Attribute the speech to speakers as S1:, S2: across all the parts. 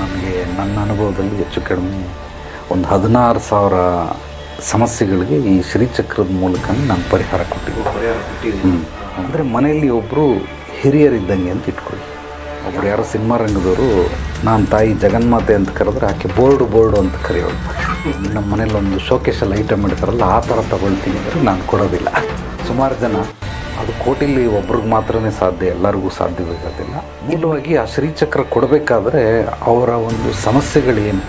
S1: ನನಗೆ ನನ್ನ ಅನುಭವದಲ್ಲಿ ಹೆಚ್ಚು ಕಡಿಮೆ ಒಂದು ಹದಿನಾರು ಸಾವಿರ ಸಮಸ್ಯೆಗಳಿಗೆ ಈ ಶ್ರೀಚಕ್ರದ ಮೂಲಕ ನಾನು ಪರಿಹಾರ ಕೊಟ್ಟಿದ್ದೆ ಅಂದರೆ ಮನೆಯಲ್ಲಿ ಒಬ್ಬರು ಹಿರಿಯರಿದ್ದಂಗೆ ಅಂತ ಇಟ್ಕೊಳ್ಳಿ. ಒಬ್ರು ಯಾರೋ ಸಿನಿಮಾ ರಂಗದವರು ನಾನು ತಾಯಿ ಜಗನ್ಮಾತೆ ಅಂತ ಕರೆದ್ರೆ ಆಕೆ ಬೋರ್ಡು ಬೋರ್ಡು ಅಂತ ಕರೆಯೋಳು. ನಮ್ಮ ಮನೇಲಿ ಒಂದು ಶೋಕೇಶಲ್ಲಿ ಐಟಮ್ ಇಡ್ತಾರಲ್ಲ ಆ ಥರ ತಗೊಳ್ತೀನಿ ಅಂದರೆ ನಾನು ಕೊಡೋದಿಲ್ಲ. ಸುಮಾರು ಜನ ಅದು ಕೋಟಿಲಿ ಒಬ್ರಿಗೆ ಮಾತ್ರನೇ ಸಾಧ್ಯ, ಎಲ್ಲರಿಗೂ ಸಾಧ್ಯವಾಗೋದಿಲ್ಲ ಮೂಲವಾಗಿ ಆ ಶ್ರೀಚಕ್ರ ಕೊಡಬೇಕಾದ್ರೆ ಅವರ ಒಂದು ಸಮಸ್ಯೆಗಳೇನು,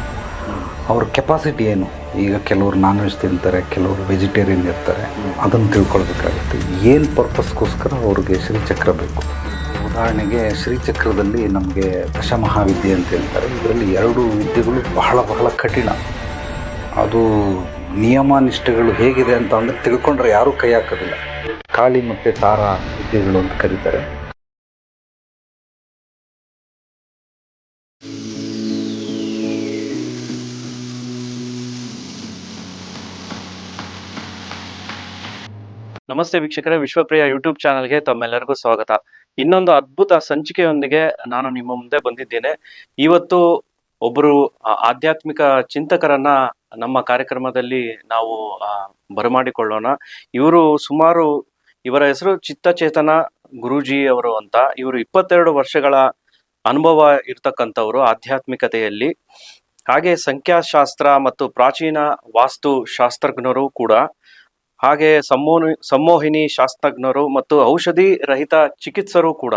S1: ಅವ್ರ ಕೆಪಾಸಿಟಿ ಏನು? ಈಗ ಕೆಲವರು ನಾನ್ ವೆಜ್ ತಿಂತಾರೆ, ಕೆಲವರು ವೆಜಿಟೇರಿಯನ್ ಇರ್ತಾರೆ, ಅದನ್ನು ತಿಳ್ಕೊಳ್ಬೇಕಾಗುತ್ತೆ. ಏನು ಪರ್ಪಸ್ಗೋಸ್ಕರ ಅವ್ರಿಗೆ ಶ್ರೀಚಕ್ರ ಬೇಕು? ಉದಾಹರಣೆಗೆ ಶ್ರೀಚಕ್ರದಲ್ಲಿ ನಮಗೆ ದಶಮಹಾವಿದ್ಯೆ ಅಂತ ಹೇಳ್ತಾರೆ. ಇದರಲ್ಲಿ ಎರಡು ವಿದ್ಯೆಗಳು ಬಹಳ ಬಹಳ ಕಠಿಣ. ಅದು ನಿಯಮ ನಿಷ್ಠೆಗಳು ಹೇಗಿದೆ ಅಂತ ಅಂದರೆ ತಿಳ್ಕೊಂಡ್ರೆ ಯಾರೂ ಕೈ ಹಾಕೋದಿಲ್ಲ. ಕಾಳಿ ಮತ್ತು ತಾರ ವಿದ್ಯೆಗಳು ಅಂತ ಕರೀತಾರೆ.
S2: ನಮಸ್ತೆ ವೀಕ್ಷಕರೇ, ವಿಶ್ವಪ್ರಿಯ ಯೂಟ್ಯೂಬ್ ಚಾನಲ್ಗೆ ತಮ್ಮೆಲ್ಲರಿಗೂ ಸ್ವಾಗತ. ಇನ್ನೊಂದು ಅದ್ಭುತ ಸಂಚಿಕೆಯೊಂದಿಗೆ ನಾನು ನಿಮ್ಮ ಮುಂದೆ ಬಂದಿದ್ದೇನೆ. ಇವತ್ತು ಒಬ್ಬರು ಆಧ್ಯಾತ್ಮಿಕ ಚಿಂತಕರನ್ನ ನಮ್ಮ ಕಾರ್ಯಕ್ರಮದಲ್ಲಿ ನಾವು ಬರಮಾಡಿಕೊಳ್ಳೋಣ. ಇವರು ಸುಮಾರು ಇವರ ಹೆಸರು ಚಿತ್ತಚೇತನ ಗುರುಜಿ ಅವರು ಅಂತ. ಇವರು ಇಪ್ಪತ್ತೆರಡು ವರ್ಷಗಳ ಅನುಭವ ಇರ್ತಕ್ಕಂಥವ್ರು ಆಧ್ಯಾತ್ಮಿಕತೆಯಲ್ಲಿ. ಹಾಗೆ ಸಂಖ್ಯಾಶಾಸ್ತ್ರ ಮತ್ತು ಪ್ರಾಚೀನ ವಾಸ್ತು ಶಾಸ್ತ್ರಜ್ಞರು ಕೂಡ. ಹಾಗೆ ಸಮ್ಮೋನಿ ಸಂಮೋಹಿನಿ ಶಾಸ್ತ್ರಜ್ಞರು ಮತ್ತು ಔಷಧಿ ರಹಿತ ಚಿಕಿತ್ಸರು ಕೂಡ.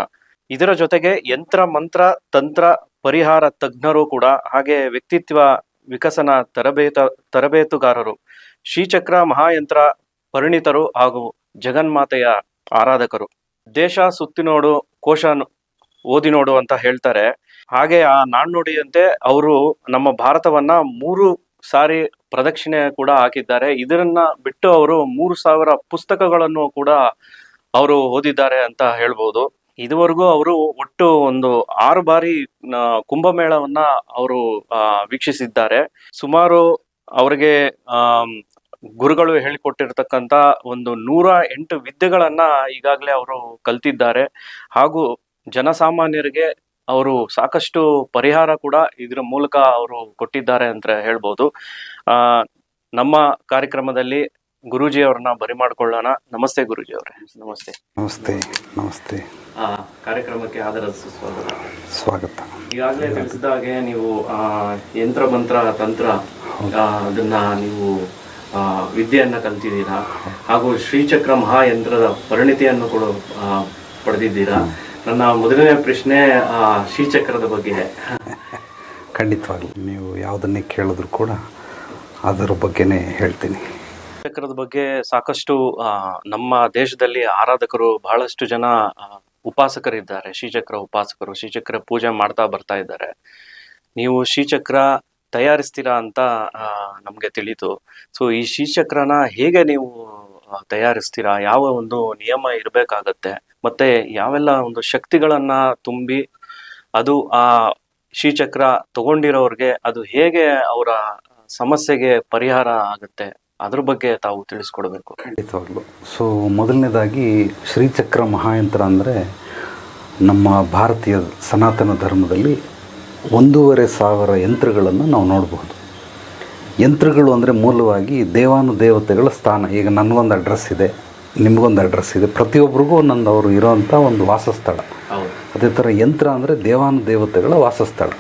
S2: ಇದರ ಜೊತೆಗೆ ಯಂತ್ರ, ಮಂತ್ರ, ತಂತ್ರ, ಪರಿಹಾರ ತಜ್ಞರು ಕೂಡ. ಹಾಗೆ ವ್ಯಕ್ತಿತ್ವ ವಿಕಸನ ತರಬೇತ, ತರಬೇತುಗಾರರು. ಶ್ರೀಚಕ್ರ ಮಹಾಯಂತ್ರ ಪರಿಣಿತರು ಹಾಗೂ ಜಗನ್ಮಾತೆಯ ಆರಾಧಕರು. ದೇಶ ಸುತ್ತಿ ನೋಡು, ಕೋಶ ಓದಿ ನೋಡು ಅಂತ ಹೇಳ್ತಾರೆ. ಹಾಗೆ ಆ ನಾಣ್ಣುಡಿಯಂತೆ ಅವರು ನಮ್ಮ ಭಾರತವನ್ನ ಮೂರು ಸಾರಿ ಪ್ರದಕ್ಷಿಣೆ ಕೂಡ ಹಾಕಿದ್ದಾರೆ. ಇದನ್ನ ಬಿಟ್ಟು ಅವರು ಮೂರು ಸಾವಿರ ಪುಸ್ತಕಗಳನ್ನು ಕೂಡ ಅವರು ಓದಿದ್ದಾರೆ ಅಂತ ಹೇಳ್ಬೋದು. ಇದುವರೆಗೂ ಅವರು ಒಟ್ಟು ಒಂದು ಆರು ಬಾರಿ ಕುಂಭಮೇಳವನ್ನ ಅವರು ವೀಕ್ಷಿಸಿದ್ದಾರೆ. ಸುಮಾರು ಅವರಿಗೆ ಗುರುಗಳು ಹೇಳಿಕೊಟ್ಟಿರ್ತಕ್ಕಂಥ ಒಂದು ನೂರ ಎಂಟು ವಿದ್ಯೆಗಳನ್ನ ಈಗಾಗಲೇ ಅವರು ಕಲ್ತಿದ್ದಾರೆ. ಹಾಗೂ ಜನಸಾಮಾನ್ಯರಿಗೆ ಅವರು ಸಾಕಷ್ಟು ಪರಿಹಾರ ಕೂಡ ಇದರ ಮೂಲಕ ಅವರು ಕೊಟ್ಟಿದ್ದಾರೆ ಅಂತ ಹೇಳ್ಬೋದು. ಆ ನಮ್ಮ ಕಾರ್ಯಕ್ರಮದಲ್ಲಿ ಗುರೂಜಿ ಅವ್ರನ್ನ ಬರಿ ಮಾಡ್ಕೊಳ್ಳೋಣ. ನಮಸ್ತೆ ಗುರೂಜಿ ಅವರೇ. ನಮಸ್ತೆ.
S1: ನಮಸ್ತೆ ನಮಸ್ತೆ.
S2: ಆ ಕಾರ್ಯಕ್ರಮಕ್ಕೆ ಆದರ ಸ್ವಾಗತ
S1: ಸ್ವಾಗತ.
S2: ಈಗಾಗಲೇ ತಿಳಿಸಿದ ಹಾಗೆ ನೀವು ಆ ಯಂತ್ರ ಮಂತ್ರ ತಂತ್ರ ಅದನ್ನ ನೀವು ವಿದ್ಯೆಯನ್ನ ಕಲ್ತಿದ್ದೀರಾ? ಹಾಗೂ ಶ್ರೀಚಕ್ರ ಮಹಾಯಂತ್ರದ ಪರಿಣಿತಿಯನ್ನು ಕೂಡ ಪಡೆದಿದ್ದೀರಾ? ನನ್ನ ಮೊದಲನೇ ಪ್ರಶ್ನೆ ಶ್ರೀಚಕ್ರದ ಬಗ್ಗೆ.
S1: ಖಂಡಿತವಾಗಿ ನೀವು ಯಾವುದನ್ನೇ ಕೇಳಿದ್ರು ಕೂಡ ಅದರ ಬಗ್ಗೆನೇ ಹೇಳ್ತೀನಿ.
S2: ಚಕ್ರದ ಬಗ್ಗೆ ಸಾಕಷ್ಟು ನಮ್ಮ ದೇಶದಲ್ಲಿ ಆರಾಧಕರು ಬಹಳಷ್ಟು ಜನ ಉಪಾಸಕರಿದ್ದಾರೆ. ಶ್ರೀಚಕ್ರ ಉಪಾಸಕರು ಶ್ರೀಚಕ್ರ ಪೂಜೆ ಮಾಡ್ತಾ ಬರ್ತಾ ಇದ್ದಾರೆ. ನೀವು ಶ್ರೀಚಕ್ರ ತಯಾರಿಸ್ತೀರಾ ಅಂತ ನಮಗೆ ತಿಳಿತು ಸೊ ಈ ಶ್ರೀಚಕ್ರನ ಹೇಗೆ ನೀವು ತಯಾರಿಸ್ತೀರಾ? ಯಾವ ಒಂದು ನಿಯಮ ಇರಬೇಕಾಗತ್ತೆ? ಮತ್ತೆ ಯಾವೆಲ್ಲ ಒಂದು ಶಕ್ತಿಗಳನ್ನ ತುಂಬಿ ಅದು ಆ ಶ್ರೀಚಕ್ರ ತಗೊಂಡಿರೋರ್ಗೆ ಅದು ಹೇಗೆ ಅವರ ಸಮಸ್ಯೆಗೆ ಪರಿಹಾರ ಆಗುತ್ತೆ? ಅದ್ರ ಬಗ್ಗೆ ತಾವು ತಿಳಿಸ್ಕೊಡ್ಬೇಕು.
S1: ಖಂಡಿತವಾಗ್ಲು. ಸೊ ಮೊದಲನೇದಾಗಿ ಶ್ರೀಚಕ್ರ ಮಹಾಯಂತ್ರ ಅಂದರೆ ನಮ್ಮ ಭಾರತೀಯ ಸನಾತನ ಧರ್ಮದಲ್ಲಿ ಒಂದೂವರೆ ಸಾವಿರ ಯಂತ್ರಗಳನ್ನು ನಾವು ನೋಡಬಹುದು ಯಂತ್ರಗಳು ಅಂದರೆ ಮೂಲವಾಗಿ ದೇವಾನು ದೇವತೆಗಳ ಸ್ಥಾನ. ಈಗ ನನಗೊಂದು ಅಡ್ರೆಸ್ ಇದೆ ನಿಮಗೊಂದು ಅಡ್ರೆಸ್ ಇದೆ. ಪ್ರತಿಯೊಬ್ಬರಿಗೂ ಒಂದೊಂದು ಅವರು ಇರೋವಂಥ ಒಂದು ವಾಸಸ್ಥಳ. ಅದೇ ಥರ ಯಂತ್ರ ಅಂದರೆ ದೇವಾನು ದೇವತೆಗಳ ವಾಸಸ್ಥಳ.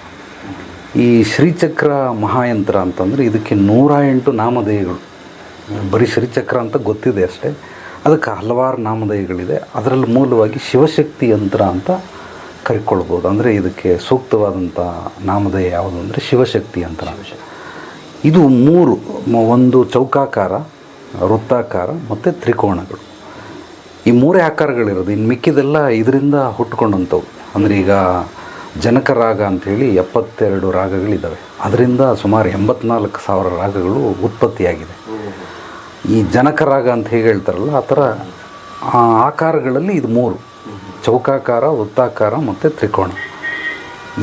S1: ಈ ಶ್ರೀಚಕ್ರ ಮಹಾಯಂತ್ರ ಅಂತಂದರೆ ಇದಕ್ಕೆ ನೂರ ಎಂಟು ನಾಮಧೇಯಗಳು. ಬರೀ ಶ್ರೀಚಕ್ರ ಅಂತ ಗೊತ್ತಿದೆ ಅಷ್ಟೇ. ಅದಕ್ಕೆ ಹಲವಾರು ನಾಮಧೇಯಗಳಿದೆ. ಅದರಲ್ಲಿ ಮೂಲವಾಗಿ ಶಿವಶಕ್ತಿ ಯಂತ್ರ ಅಂತ ಕರಿಕೊಳ್ಬೋದು. ಅಂದರೆ ಇದಕ್ಕೆ ಸೂಕ್ತವಾದಂಥ ನಾಮಧೇಯ ಯಾವುದು ಅಂದರೆ ಶಿವಶಕ್ತಿ ಅಂತ ಇದು ಮೂರು, ಒಂದು ಚೌಕಾಕಾರ, ವೃತ್ತಾಕಾರ ಮತ್ತು ತ್ರಿಕೋಣಗಳು ಈ ಮೂರೇ ಆಕಾರಗಳಿರೋದು. ಇನ್ನು ಮಿಕ್ಕಿದೆಲ್ಲ ಇದರಿಂದ ಹುಟ್ಕೊಂಡಂಥವು. ಅಂದರೆ ಈಗ ಜನಕ ರಾಗ ಅಂಥೇಳಿ ಎಪ್ಪತ್ತೆರಡು ರಾಗಗಳಿದ್ದಾವೆ ಅದರಿಂದ ಸುಮಾರು ಎಂಬತ್ನಾಲ್ಕು ಸಾವಿರ ರಾಗಗಳು ಉತ್ಪತ್ತಿಯಾಗಿದೆ. ಈ ಜನಕ ರಾಗ ಅಂತ ಹೇಗೆ ಹೇಳ್ತಾರಲ್ಲ, ಆ ಥರ ಆಕಾರಗಳಲ್ಲಿ ಇದು ಮೂರು. ಚೌಕಾಕಾರ, ವೃತ್ತಾಕಾರ ಮತ್ತು ತ್ರಿಕೋಣ.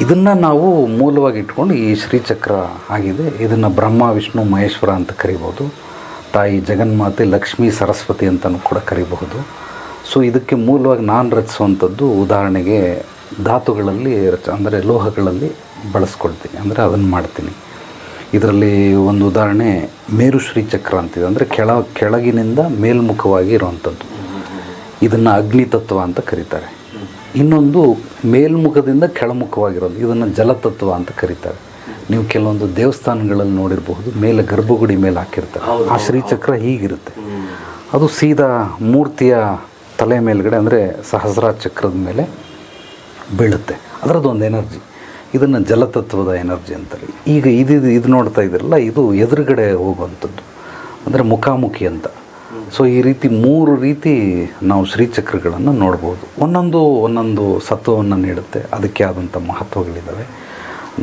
S1: ಇದನ್ನು ನಾವು ಮೂಲವಾಗಿ ಇಟ್ಕೊಂಡು ಈ ಶ್ರೀಚಕ್ರ ಆಗಿದೆ. ಇದನ್ನು ಬ್ರಹ್ಮ, ವಿಷ್ಣು, ಮಹೇಶ್ವರ ಅಂತ ಕರಿಬೋದು ತಾಯಿ ಜಗನ್ಮಾತೆ, ಲಕ್ಷ್ಮೀ, ಸರಸ್ವತಿ ಅಂತಲೂ ಕೂಡ ಕರಿಬಹುದು. ಸೊ ಇದಕ್ಕೆ ಮೂಲವಾಗಿ ನಾನು ರಚಿಸುವಂಥದ್ದು ಉದಾಹರಣೆಗೆ ಧಾತುಗಳಲ್ಲಿ, ರಚ, ಅಂದರೆ ಲೋಹಗಳಲ್ಲಿ ಬಳಸ್ಕೊಳ್ತೀನಿ. ಅಂದರೆ ಅದನ್ನು ಮಾಡ್ತೀನಿ. ಇದರಲ್ಲಿ ಒಂದು ಉದಾಹರಣೆ ಮೇರು ಶ್ರೀಚಕ್ರ ಅಂತಿದೆ. ಅಂದರೆ ಕೆಳ, ಕೆಳಗಿನಿಂದ ಮೇಲ್ಮುಖವಾಗಿ ಇರುವಂಥದ್ದು. ಇದನ್ನು ಅಗ್ನಿತತ್ವ ಅಂತ ಕರೀತಾರೆ. ಇನ್ನೊಂದು ಮೇಲ್ಮುಖದಿಂದ ಕೆಳಮುಖವಾಗಿರೋದು ಇದನ್ನು ಜಲತತ್ವ ಅಂತ ಕರೀತಾರೆ. ನೀವು ಕೆಲವೊಂದು ದೇವಸ್ಥಾನಗಳಲ್ಲಿ ನೋಡಿರಬಹುದು ಮೇಲೆ ಗರ್ಭಗುಡಿ ಮೇಲೆ ಹಾಕಿರ್ತಾರೆ. ಆ ಶ್ರೀಚಕ್ರ ಹೀಗಿರುತ್ತೆ. ಅದು ಸೀದಾ ಮೂರ್ತಿಯ ತಲೆ ಮೇಲ್ಗಡೆ ಅಂದರೆ ಸಹಸ್ರ ಚಕ್ರದ ಮೇಲೆ ಬೀಳುತ್ತೆ. ಅದರದ್ದು ಒಂದು ಎನರ್ಜಿ. ಇದನ್ನು ಜಲತತ್ವದ ಎನರ್ಜಿ ಅಂತಾರೆ. ಈಗ ಇದು ಇದು ನೋಡ್ತಾ ಇದ್ರಲ್ಲ ಇದು ಎದುರುಗಡೆ ಹೋಗುವಂಥದ್ದು. ಅಂದರೆ ಮುಖಾಮುಖಿ ಅಂತ. ಸೊ ಈ ರೀತಿ ಮೂರು ರೀತಿ ನಾವು ಶ್ರೀಚಕ್ರಗಳನ್ನು ನೋಡ್ಬೋದು. ಒಂದೊಂದು ಒಂದೊಂದು ಸತ್ವವನ್ನು ನೀಡುತ್ತೆ. ಅದಕ್ಕೆ ಆದಂಥ ಮಹತ್ವಗಳಿದ್ದಾವೆ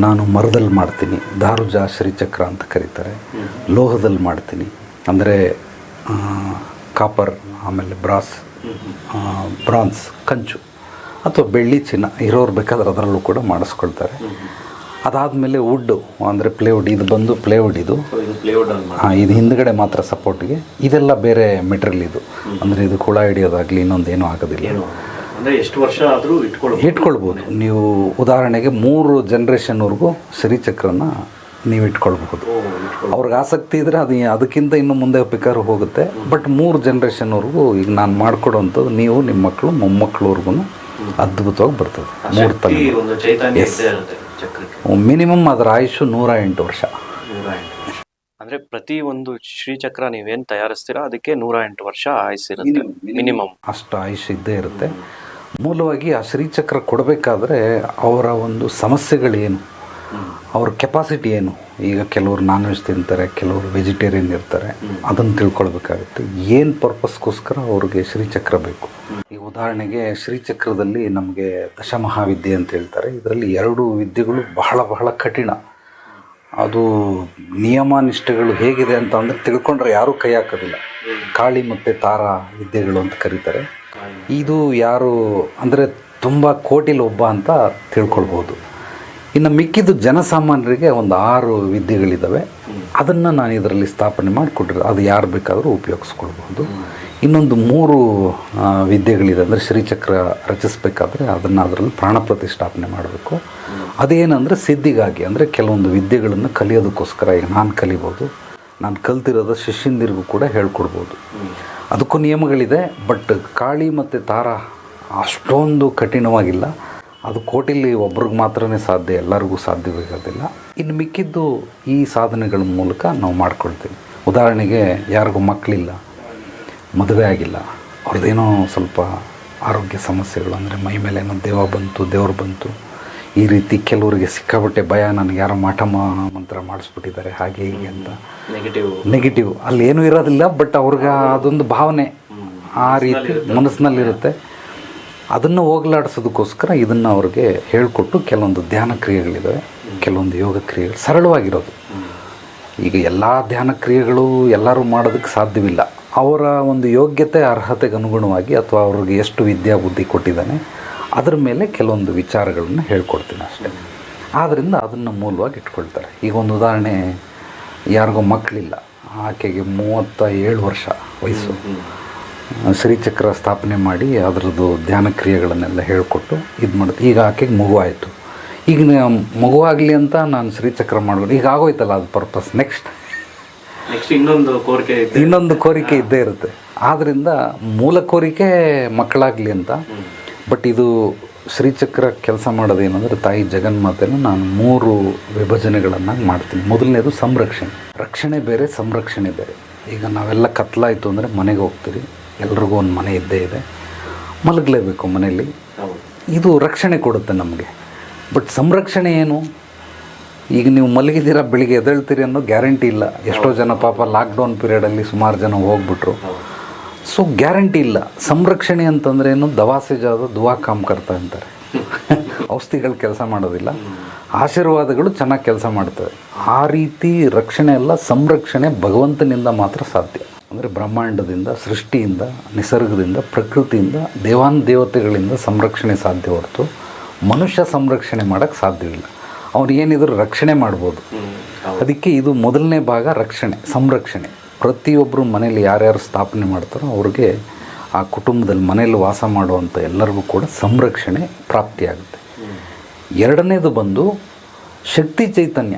S1: ನಾನು ಮರದಲ್ಲಿ ಮಾಡ್ತೀನಿ. ದಾರುಜ ಶ್ರೀಚಕ್ರ ಅಂತ ಕರೀತಾರೆ. ಲೋಹದಲ್ಲಿ ಮಾಡ್ತೀನಿ. ಅಂದರೆ ಕಾಪರ್ ಆಮೇಲೆ ಬ್ರಾಸ್ ಬ್ರಾನ್ಸ್ ಕಂಚು. ಅಥವಾ ಬೆಳ್ಳಿ ಚಿನ್ನ, ಇರೋರು ಬೇಕಾದ್ರೆ ಅದರಲ್ಲೂ ಕೂಡ ಮಾಡಿಸ್ಕೊಳ್ತಾರೆ. ಅದಾದಮೇಲೆ ವುಡ್ಡು ಅಂದರೆ ಪ್ಲೇವುಡ್ ಇದು ಬಂದು ಪ್ಲೇವುಡ್ ಇದು. ಹಾಂ ಇದು ಹಿಂದ್ಗಡೆ ಮಾತ್ರ ಸಪೋರ್ಟಿಗೆ ಇದೆಲ್ಲ ಬೇರೆ ಮೆಟೀರಿಯಲ್ ಇದು. ಅಂದರೆ ಇದು ಕುಳ ಹಿಡಿಯೋದಾಗಲಿ ಇನ್ನೊಂದೇನೂ ಆಗೋದಿಲ್ಲ.
S2: ಅಂದ್ರೆ ಎಷ್ಟು ವರ್ಷ ಆದರೂ ಇಟ್ಕೊಳ್ಬೋದು.
S1: ಇಟ್ಕೊಳ್ಬೋದು. ನೀವು ಉದಾಹರಣೆಗೆ ಮೂರು ಜನ್ರೇಷನ್ವರೆಗೂ ಶ್ರೀಚಕ್ರನ ನೀವು ಇಟ್ಕೊಳ್ಬಹುದು. ಅವ್ರಿಗೆ ಆಸಕ್ತಿ ಇದ್ದರೆ ಅದು ಅದಕ್ಕಿಂತ ಇನ್ನು ಮುಂದೆ ಪಿಕರ್ ಹೋಗುತ್ತೆ. ಬಟ್ ಮೂರು ಜನ್ರೇಷನ್ವರೆಗೂ ಈಗ ನಾನು ಮಾಡಿಕೊಡೋವಂಥದ್ದು ನೀವು ನಿಮ್ಮ ಮಕ್ಕಳು ಮೊಮ್ಮಕ್ಕಳವ್ರಿಗೂ ಅದ್ಭುತವಾಗಿ ಬರ್ತದೆ. ಮೂರು ತಲೆ
S2: ಎಸ್ ಚಕ್ರಕ್ಕೆ.
S1: ಮಿನಿಮಮ್ ಅದರ ಆಯುಷು ನೂರ ಎಂಟು ವರ್ಷ.
S2: ನೂರ ಎಂಟು ವರ್ಷ. ಅಂದ್ರೆ ಪ್ರತಿ ಒಂದು ಶ್ರೀಚಕ್ರ ನೀವೇನು ತಯಾರಿಸ್ತೀರಾ? ಅದಕ್ಕೆ ನೂರ ಎಂಟು ವರ್ಷ ಆಯುಸ್ಸಿರುತ್ತೆ ಮಿನಿಮಮ್
S1: ಅಷ್ಟು ಆಯುಷ್ ಇದ್ದೇ ಇರುತ್ತೆ. ಮೂಲವಾಗಿ ಆ ಶ್ರೀಚಕ್ರ ಕೊಡಬೇಕಾದ್ರೆ ಅವರ ಒಂದು ಸಮಸ್ಯೆಗಳೇನು? ಅವ್ರ ಕೆಪಾಸಿಟಿ ಏನು? ಈಗ ಕೆಲವರು ನಾನ್ ವೆಜ್ ತಿಂತಾರೆ ಕೆಲವರು ವೆಜಿಟೇರಿಯನ್ ಇರ್ತಾರೆ. ಅದನ್ನು ತಿಳ್ಕೊಳ್ಬೇಕಾಗುತ್ತೆ. ಏನು ಪರ್ಪಸ್ಗೋಸ್ಕರ ಅವ್ರಿಗೆ ಶ್ರೀಚಕ್ರ ಬೇಕು? ಈ ಉದಾಹರಣೆಗೆ ಶ್ರೀಚಕ್ರದಲ್ಲಿ ನಮಗೆ ದಶಮಹಾವಿದ್ಯೆ ಅಂತ ಹೇಳ್ತಾರೆ. ಇದರಲ್ಲಿ ಎರಡು ವಿದ್ಯೆಗಳು ಬಹಳ ಬಹಳ ಕಠಿಣ. ಅದು ನಿಯಮ ನಿಷ್ಠೆಗಳು ಹೇಗಿದೆ ಅಂತ ಅಂದರೆ ತಿಳ್ಕೊಂಡ್ರೆ ಯಾರೂ ಕೈ ಹಾಕೋದಿಲ್ಲ. ಕಾಳಿ ಮತ್ತು ತಾರ ವಿದ್ಯೆಗಳು ಅಂತ ಕರೀತಾರೆ. ಇದು ಯಾರು ಅಂದರೆ ತುಂಬ ಕೋಟಿಲಿ ಒಬ್ಬ ಅಂತ ತಿಳ್ಕೊಳ್ಬೋದು. ಇನ್ನು ಮಿಕ್ಕಿದ್ದು ಜನಸಾಮಾನ್ಯರಿಗೆ ಒಂದು ಆರು ವಿದ್ಯೆಗಳಿದ್ದಾವೆ. ಅದನ್ನು ನಾನು ಇದರಲ್ಲಿ ಸ್ಥಾಪನೆ ಮಾಡಿಕೊಟ್ಟಿರೋ ಅದು ಯಾರು ಬೇಕಾದರೂ ಉಪಯೋಗಿಸ್ಕೊಳ್ಬಹುದು. ಇನ್ನೊಂದು ಮೂರು ವಿದ್ಯೆಗಳಿದೆ ಅಂದರೆ ಶ್ರೀಚಕ್ರ ರಚಿಸಬೇಕಾದ್ರೆ ಅದನ್ನು ಅದರಲ್ಲಿ ಪ್ರಾಣ ಪ್ರತಿಷ್ಠಾಪನೆ ಮಾಡಬೇಕು. ಅದೇನಂದರೆ ಸಿದ್ಧಿಗಾಗಿ, ಅಂದರೆ ಕೆಲವೊಂದು ವಿದ್ಯೆಗಳನ್ನು ಕಲಿಯೋದಕ್ಕೋಸ್ಕರ ಈಗ ನಾನು ಕಲಿಬೋದು, ನಾನು ಕಲ್ತಿರೋದು ಶಿಷ್ಯಂದಿರಿಗೂ ಕೂಡ ಹೇಳ್ಕೊಡ್ಬೋದು. ಅದಕ್ಕೂ ನಿಯಮಗಳಿದೆ, ಬಟ್ ಕಾಳಿ ಮತ್ತು ತಾರ ಅಷ್ಟೊಂದು ಕಠಿಣವಾಗಿಲ್ಲ. ಅದು ಕೋಟಿಲಿ ಒಬ್ರಿಗೆ ಮಾತ್ರನೇ ಸಾಧ್ಯ ಎಲ್ಲರಿಗೂ ಸಾಧ್ಯವಾಗೋದಿಲ್ಲ. ಇನ್ನು ಮಿಕ್ಕಿದ್ದು ಈ ಸಾಧನೆಗಳ ಮೂಲಕ ನಾವು ಮಾಡ್ಕೊಳ್ತೀವಿ. ಉದಾಹರಣೆಗೆ ಯಾರಿಗೂ ಮಕ್ಕಳಿಲ್ಲ ಮದುವೆ ಆಗಿಲ್ಲ ಅವ್ರದ್ದೇನೋ ಸ್ವಲ್ಪ ಆರೋಗ್ಯ ಸಮಸ್ಯೆಗಳು ಅಂದರೆ ಮೈ ಮೇಲೆ ಏನೋ ದೇವ ಬಂತು ದೇವ್ರು ಬಂತು ಈ ರೀತಿ ಕೆಲವರಿಗೆ ಸಿಕ್ಕಾಬಟ್ಟೆ ಭಯ ನನಗೆ ಯಾರೋ ಮಾಟ ಮಂತ್ರ ಮಾಡಿಸ್ಬಿಟ್ಟಿದ್ದಾರೆ ಹಾಗೆ ಹೀಗೆ ಅಂತ.
S2: ನೆಗೆಟಿವ್
S1: ನೆಗೆಟಿವ್ ಅಲ್ಲಿ ಏನೂ ಇರೋದಿಲ್ಲ ಬಟ್ ಅವ್ರಿಗೆ ಅದೊಂದು ಭಾವನೆ. ಆ ರೀತಿ ಮನಸ್ಸಿನಲ್ಲಿರುತ್ತೆ. ಅದನ್ನು ಹೋಗಲಾಡಿಸೋದಕ್ಕೋಸ್ಕರ ಇದನ್ನು ಅವ್ರಿಗೆ ಹೇಳಿಕೊಟ್ಟು ಕೆಲವೊಂದು ಧ್ಯಾನ ಕ್ರಿಯೆಗಳಿದ್ದಾವೆ ಕೆಲವೊಂದು ಯೋಗ ಕ್ರಿಯೆಗಳು ಸರಳವಾಗಿರೋದು. ಈಗ ಎಲ್ಲ ಧ್ಯಾನ ಕ್ರಿಯೆಗಳು ಎಲ್ಲರೂ ಮಾಡೋದಕ್ಕೆ ಸಾಧ್ಯವಿಲ್ಲ. ಅವರ ಒಂದು ಯೋಗ್ಯತೆ, ಅರ್ಹತೆಗೆ ಅನುಗುಣವಾಗಿ ಅಥವಾ ಅವ್ರಿಗೆ ಎಷ್ಟು ವಿದ್ಯಾ ಬುದ್ಧಿ ಕೊಟ್ಟಿದ್ದಾನೆ, ಅದರ ಮೇಲೆ ಕೆಲವೊಂದು ವಿಚಾರಗಳನ್ನು ಹೇಳ್ಕೊಡ್ತೀನಿ ಅಷ್ಟೇ. ಆದ್ದರಿಂದ ಅದನ್ನು ಮೂಲವಾಗಿ ಇಟ್ಕೊಳ್ತಾರೆ. ಈಗ ಒಂದು ಉದಾಹರಣೆ, ಯಾರಿಗೋ ಮಕ್ಕಳಿಲ್ಲ, ಆಕೆಗೆ ಮೂವತ್ತ ಏಳು ವರ್ಷ ವಯಸ್ಸು. ಶ್ರೀಚಕ್ರ ಸ್ಥಾಪನೆ ಮಾಡಿ ಅದರದ್ದು ಧ್ಯಾನ ಕ್ರಿಯೆಗಳನ್ನೆಲ್ಲ ಹೇಳಿಕೊಟ್ಟು ಇದು ಮಾಡುತ್ತೆ. ಈಗ ಆಕೆಗೆ ಮಗುವಾಯಿತು. ಈಗ ಮಗುವಾಗಲಿ ಅಂತ ನಾನು ಶ್ರೀಚಕ್ರ ಮಾಡ್ಬೋದು ಈಗ ಆಗೋಯ್ತಲ್ಲ ಅದು ಪರ್ಪಸ್ ನೆಕ್ಸ್ಟ್
S2: ನೆಕ್ಸ್ಟ್ ಇನ್ನೊಂದು ಕೋರಿಕೆ ಇದೆ
S1: ಇನ್ನೊಂದು ಕೋರಿಕೆ ಇದ್ದೇ ಇರುತ್ತೆ. ಆದ್ದರಿಂದ ಮೂಲ ಕೋರಿಕೆ ಮಕ್ಕಳಾಗಲಿ ಅಂತ. ಬಟ್ ಇದು ಶ್ರೀಚಕ್ರ ಕೆಲಸ ಮಾಡೋದೇನೆಂದರೆ ತಾಯಿ ಜಗನ್ಮಾತೆನ ನಾನು ಮೂರು ವಿಭಜನೆಗಳನ್ನಾಗಿ ಮಾಡ್ತೀನಿ. ಮೊದಲನೇದು ಸಂರಕ್ಷಣೆ. ರಕ್ಷಣೆ ಬೇರೆ ಸಂರಕ್ಷಣೆ ಬೇರೆ. ಈಗ ನಾವೆಲ್ಲ ಕತ್ಲಾಯಿತು ಅಂದರೆ ಮನೆಗೆ ಹೋಗ್ತೀರಿ. ಎಲ್ರಿಗೂ ಒಂದು ಮನೆ ಇದ್ದೇ ಇದೆ. ಮಲಗಲೇಬೇಕು ಮನೆಯಲ್ಲಿ. ಇದು ರಕ್ಷಣೆ ಕೊಡುತ್ತೆ ನಮಗೆ. ಬಟ್ ಸಂರಕ್ಷಣೆ ಏನು? ಈಗ ನೀವು ಮಲಗಿದ್ದೀರಾ, ಬೆಳಿಗ್ಗೆ ಎದ್ದೇಳ್ತೀರಿ ಅನ್ನೋ ಗ್ಯಾರಂಟಿ ಇಲ್ಲ. ಎಷ್ಟೋ ಜನ ಪಾಪ ಲಾಕ್ಡೌನ್ ಪೀರಿಯಡಲ್ಲಿ ಸುಮಾರು ಜನ ಹೋಗ್ಬಿಟ್ರು. ಸೊ ಗ್ಯಾರಂಟಿ ಇಲ್ಲ. ಸಂರಕ್ಷಣೆ ಅಂತಂದ್ರೆ ಏನು? ದವಾಸೆ ಜಾದ ದುವಾ ಕಾಮ್ ಕರ್ತ ಅಂತಾರೆ. ಔಷಧಿಗಳು ಕೆಲಸ ಮಾಡೋದಿಲ್ಲ. ಆಶೀರ್ವಾದಗಳು ಚೆನ್ನಾಗಿ ಕೆಲಸ ಮಾಡ್ತವೆ. ಆ ರೀತಿ ರಕ್ಷಣೆ ಎಲ್ಲ ಸಂರಕ್ಷಣೆ ಭಗವಂತನಿಂದ ಮಾತ್ರ ಸಾಧ್ಯ. ಅಂದರೆ ಬ್ರಹ್ಮಾಂಡದಿಂದ ಸೃಷ್ಟಿಯಿಂದ ನಿಸರ್ಗದಿಂದ ಪ್ರಕೃತಿಯಿಂದ ದೇವಾನ್ ದೇವತೆಗಳಿಂದ ಸಂರಕ್ಷಣೆ ಸಾಧ್ಯ ಹೊರತು ಮನುಷ್ಯ ಸಂರಕ್ಷಣೆ ಮಾಡೋಕ್ಕೆ ಸಾಧ್ಯವಿಲ್ಲ. ಅವನು ಏನಿದ್ರು ರಕ್ಷಣೆ ಮಾಡ್ಬೋದು. ಅದಕ್ಕೆ ಇದು ಮೊದಲನೇ ಭಾಗ ರಕ್ಷಣೆ ಸಂರಕ್ಷಣೆ. ಪ್ರತಿಯೊಬ್ಬರು ಮನೇಲಿ ಯಾರ್ಯಾರು ಸ್ಥಾಪನೆ ಮಾಡ್ತಾರೋ ಅವ್ರಿಗೆ ಆ ಕುಟುಂಬದಲ್ಲಿ ಮನೇಲಿ ವಾಸ ಮಾಡುವಂಥ ಎಲ್ಲರಿಗೂ ಕೂಡ ಸಂರಕ್ಷಣೆ ಪ್ರಾಪ್ತಿಯಾಗುತ್ತೆ. ಎರಡನೇದು ಬಂದು ಶಕ್ತಿ ಚೈತನ್ಯ.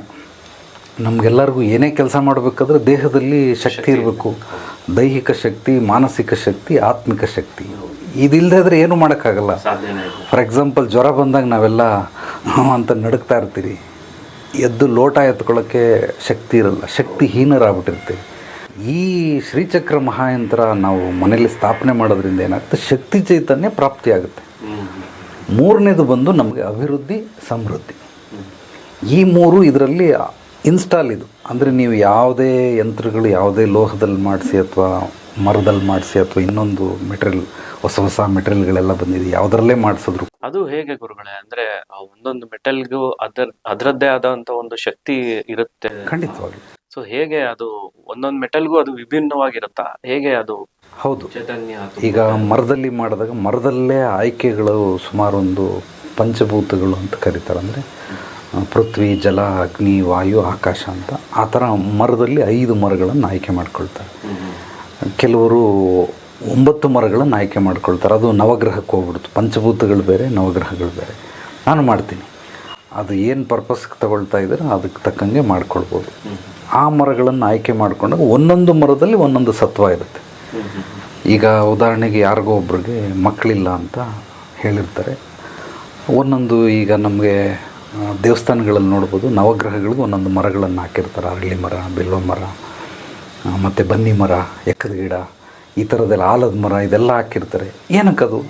S1: ನಮಗೆಲ್ಲರಿಗೂ ಏನೇ ಕೆಲಸ ಮಾಡಬೇಕಾದ್ರೆ ದೇಹದಲ್ಲಿ ಶಕ್ತಿ ಇರಬೇಕು. ದೈಹಿಕ ಶಕ್ತಿ ಮಾನಸಿಕ ಶಕ್ತಿ ಆತ್ಮಿಕ ಶಕ್ತಿ. ಇದಿಲ್ಲದೆ ಆದರೆ ಏನು ಮಾಡೋಕ್ಕಾಗಲ್ಲ. ಫಾರ್ ಎಕ್ಸಾಂಪಲ್ ಜ್ವರ ಬಂದಾಗ ನಾವೆಲ್ಲ ಅಂತ ನಡುಕ್ತಾ ಇರ್ತೀರಿ. ಎದ್ದು ಲೋಟ ಎತ್ಕೊಳ್ಳೋಕ್ಕೆ ಶಕ್ತಿ ಇರಲ್ಲ. ಶಕ್ತಿಹೀನರಾಗ್ಬಿಟ್ಟಿರ್ತೀವಿ ಈ ಶ್ರೀಚಕ್ರ ಮಹಾಯಂತ್ರ ನಾವು ಮನೇಲಿ ಸ್ಥಾಪನೆ ಮಾಡೋದ್ರಿಂದ ಏನಾಗುತ್ತೆ? ಶಕ್ತಿ ಚೈತನ್ಯ ಪ್ರಾಪ್ತಿಯಾಗುತ್ತೆ. ಮೂರನೇದು ಬಂದು ನಮಗೆ ಅಭಿವೃದ್ಧಿ ಸಮೃದ್ಧಿ. ಈ ಮೂರು ಇದರಲ್ಲಿ ಇನ್ಸ್ಟಾಲ್ ಇದು. ಅಂದರೆ ನೀವು ಯಾವುದೇ ಯಂತ್ರಗಳು ಯಾವುದೇ ಲೋಹದಲ್ಲಿ ಮಾಡಿಸಿ ಅಥವಾ ಮರದಲ್ಲಿ ಮಾಡಿಸಿ ಅಥವಾ ಇನ್ನೊಂದು ಮೆಟೀರಿಯಲ್ ಹೊಸ ಹೊಸ ಮೆಟೀರಿಯಲ್ಗಳೆಲ್ಲ ಬಂದಿದೆ ಯಾವುದರಲ್ಲೇ ಮಾಡಿಸಿದ್ರು.
S2: ಅದು ಹೇಗೆ ಗುರುಗಳೇ ಅಂದ್ರೆ ಒಂದೊಂದು ಮೆಟಲ್ಗೂ ಅದರ ಅದರದ್ದೇ ಆದಂತ ಒಂದು ಶಕ್ತಿ ಇರುತ್ತೆ.
S1: ಖಂಡಿತವಾಗಿ.
S2: ಸೊ ಹೇಗೆ ಅದು ಒಂದೊಂದು ಮೆಟಲ್ಗೂ ಅದು ವಿಭಿನ್ನವಾಗಿರುತ್ತಾ? ಹೇಗೆ ಅದು
S1: ಹೌದು.
S2: ಚೈತನ್ಯ
S1: ಈಗ ಮರದಲ್ಲಿ ಮಾಡಿದಾಗ ಮರದಲ್ಲೇ ಆಯ್ಕೆಗಳು ಸುಮಾರು ಒಂದು ಪಂಚಭೂತಗಳು ಅಂತ ಕರೀತಾರೆ. ಅಂದರೆ ಪೃಥ್ವಿ, ಜಲ, ಅಗ್ನಿ, ವಾಯು, ಆಕಾಶ ಅಂತ ಆ ಥರ ಮರದಲ್ಲಿ ಐದು ಮರಗಳನ್ನು ಆಯ್ಕೆ ಮಾಡ್ಕೊಳ್ತಾರೆ. ಕೆಲವರು ಒಂಬತ್ತು ಮರಗಳನ್ನು ಆಯ್ಕೆ ಮಾಡ್ಕೊಳ್ತಾರೆ. ಅದು ನವಗ್ರಹಕ್ಕೆ ಹೋಗ್ಬಿಡ್ತು. ಪಂಚಭೂತಗಳು ಬೇರೆ, ನವಗ್ರಹಗಳು ಬೇರೆ. ನಾನು ಮಾಡ್ತೀನಿ. ಅದು ಏನು ಪರ್ಪಸ್ಗೆ ತಗೊಳ್ತಾ ಇದ್ದರೆ, ಅದಕ್ಕೆ ತಕ್ಕಂಗೆ ಮಾಡ್ಕೊಳ್ಬೋದು. ಆ ಮರಗಳನ್ನು ಆಯ್ಕೆ ಮಾಡಿಕೊಂಡಾಗ ಒಂದೊಂದು ಮರದಲ್ಲಿ ಒಂದೊಂದು ಸತ್ವ ಇರುತ್ತೆ. ಈಗ ಉದಾಹರಣೆಗೆ ಯಾರಿಗೋ ಒಬ್ರಿಗೆ ಮಕ್ಕಳಿಲ್ಲ ಅಂತ ಹೇಳಿರ್ತಾರೆ. ಒಂದೊಂದು ಈಗ ನಮಗೆ ದೇವಸ್ಥಾನಗಳಲ್ಲಿ ನೋಡ್ಬೋದು, ನವಗ್ರಹಗಳಿಗೂ ಒಂದೊಂದು ಮರಗಳನ್ನು ಹಾಕಿರ್ತಾರೆ. ಅರಳಿ ಮರ, ಬೆಲ್ವ ಮರ ಮತ್ತು ಬನ್ನಿ ಮರ, ಎಕ್ಕದ ಗಿಡ, ಈ ಥರದ್ದೆಲ್ಲ ಆಲದ ಮರ ಇದೆಲ್ಲ ಹಾಕಿರ್ತಾರೆ. ಏನಕ್ಕದು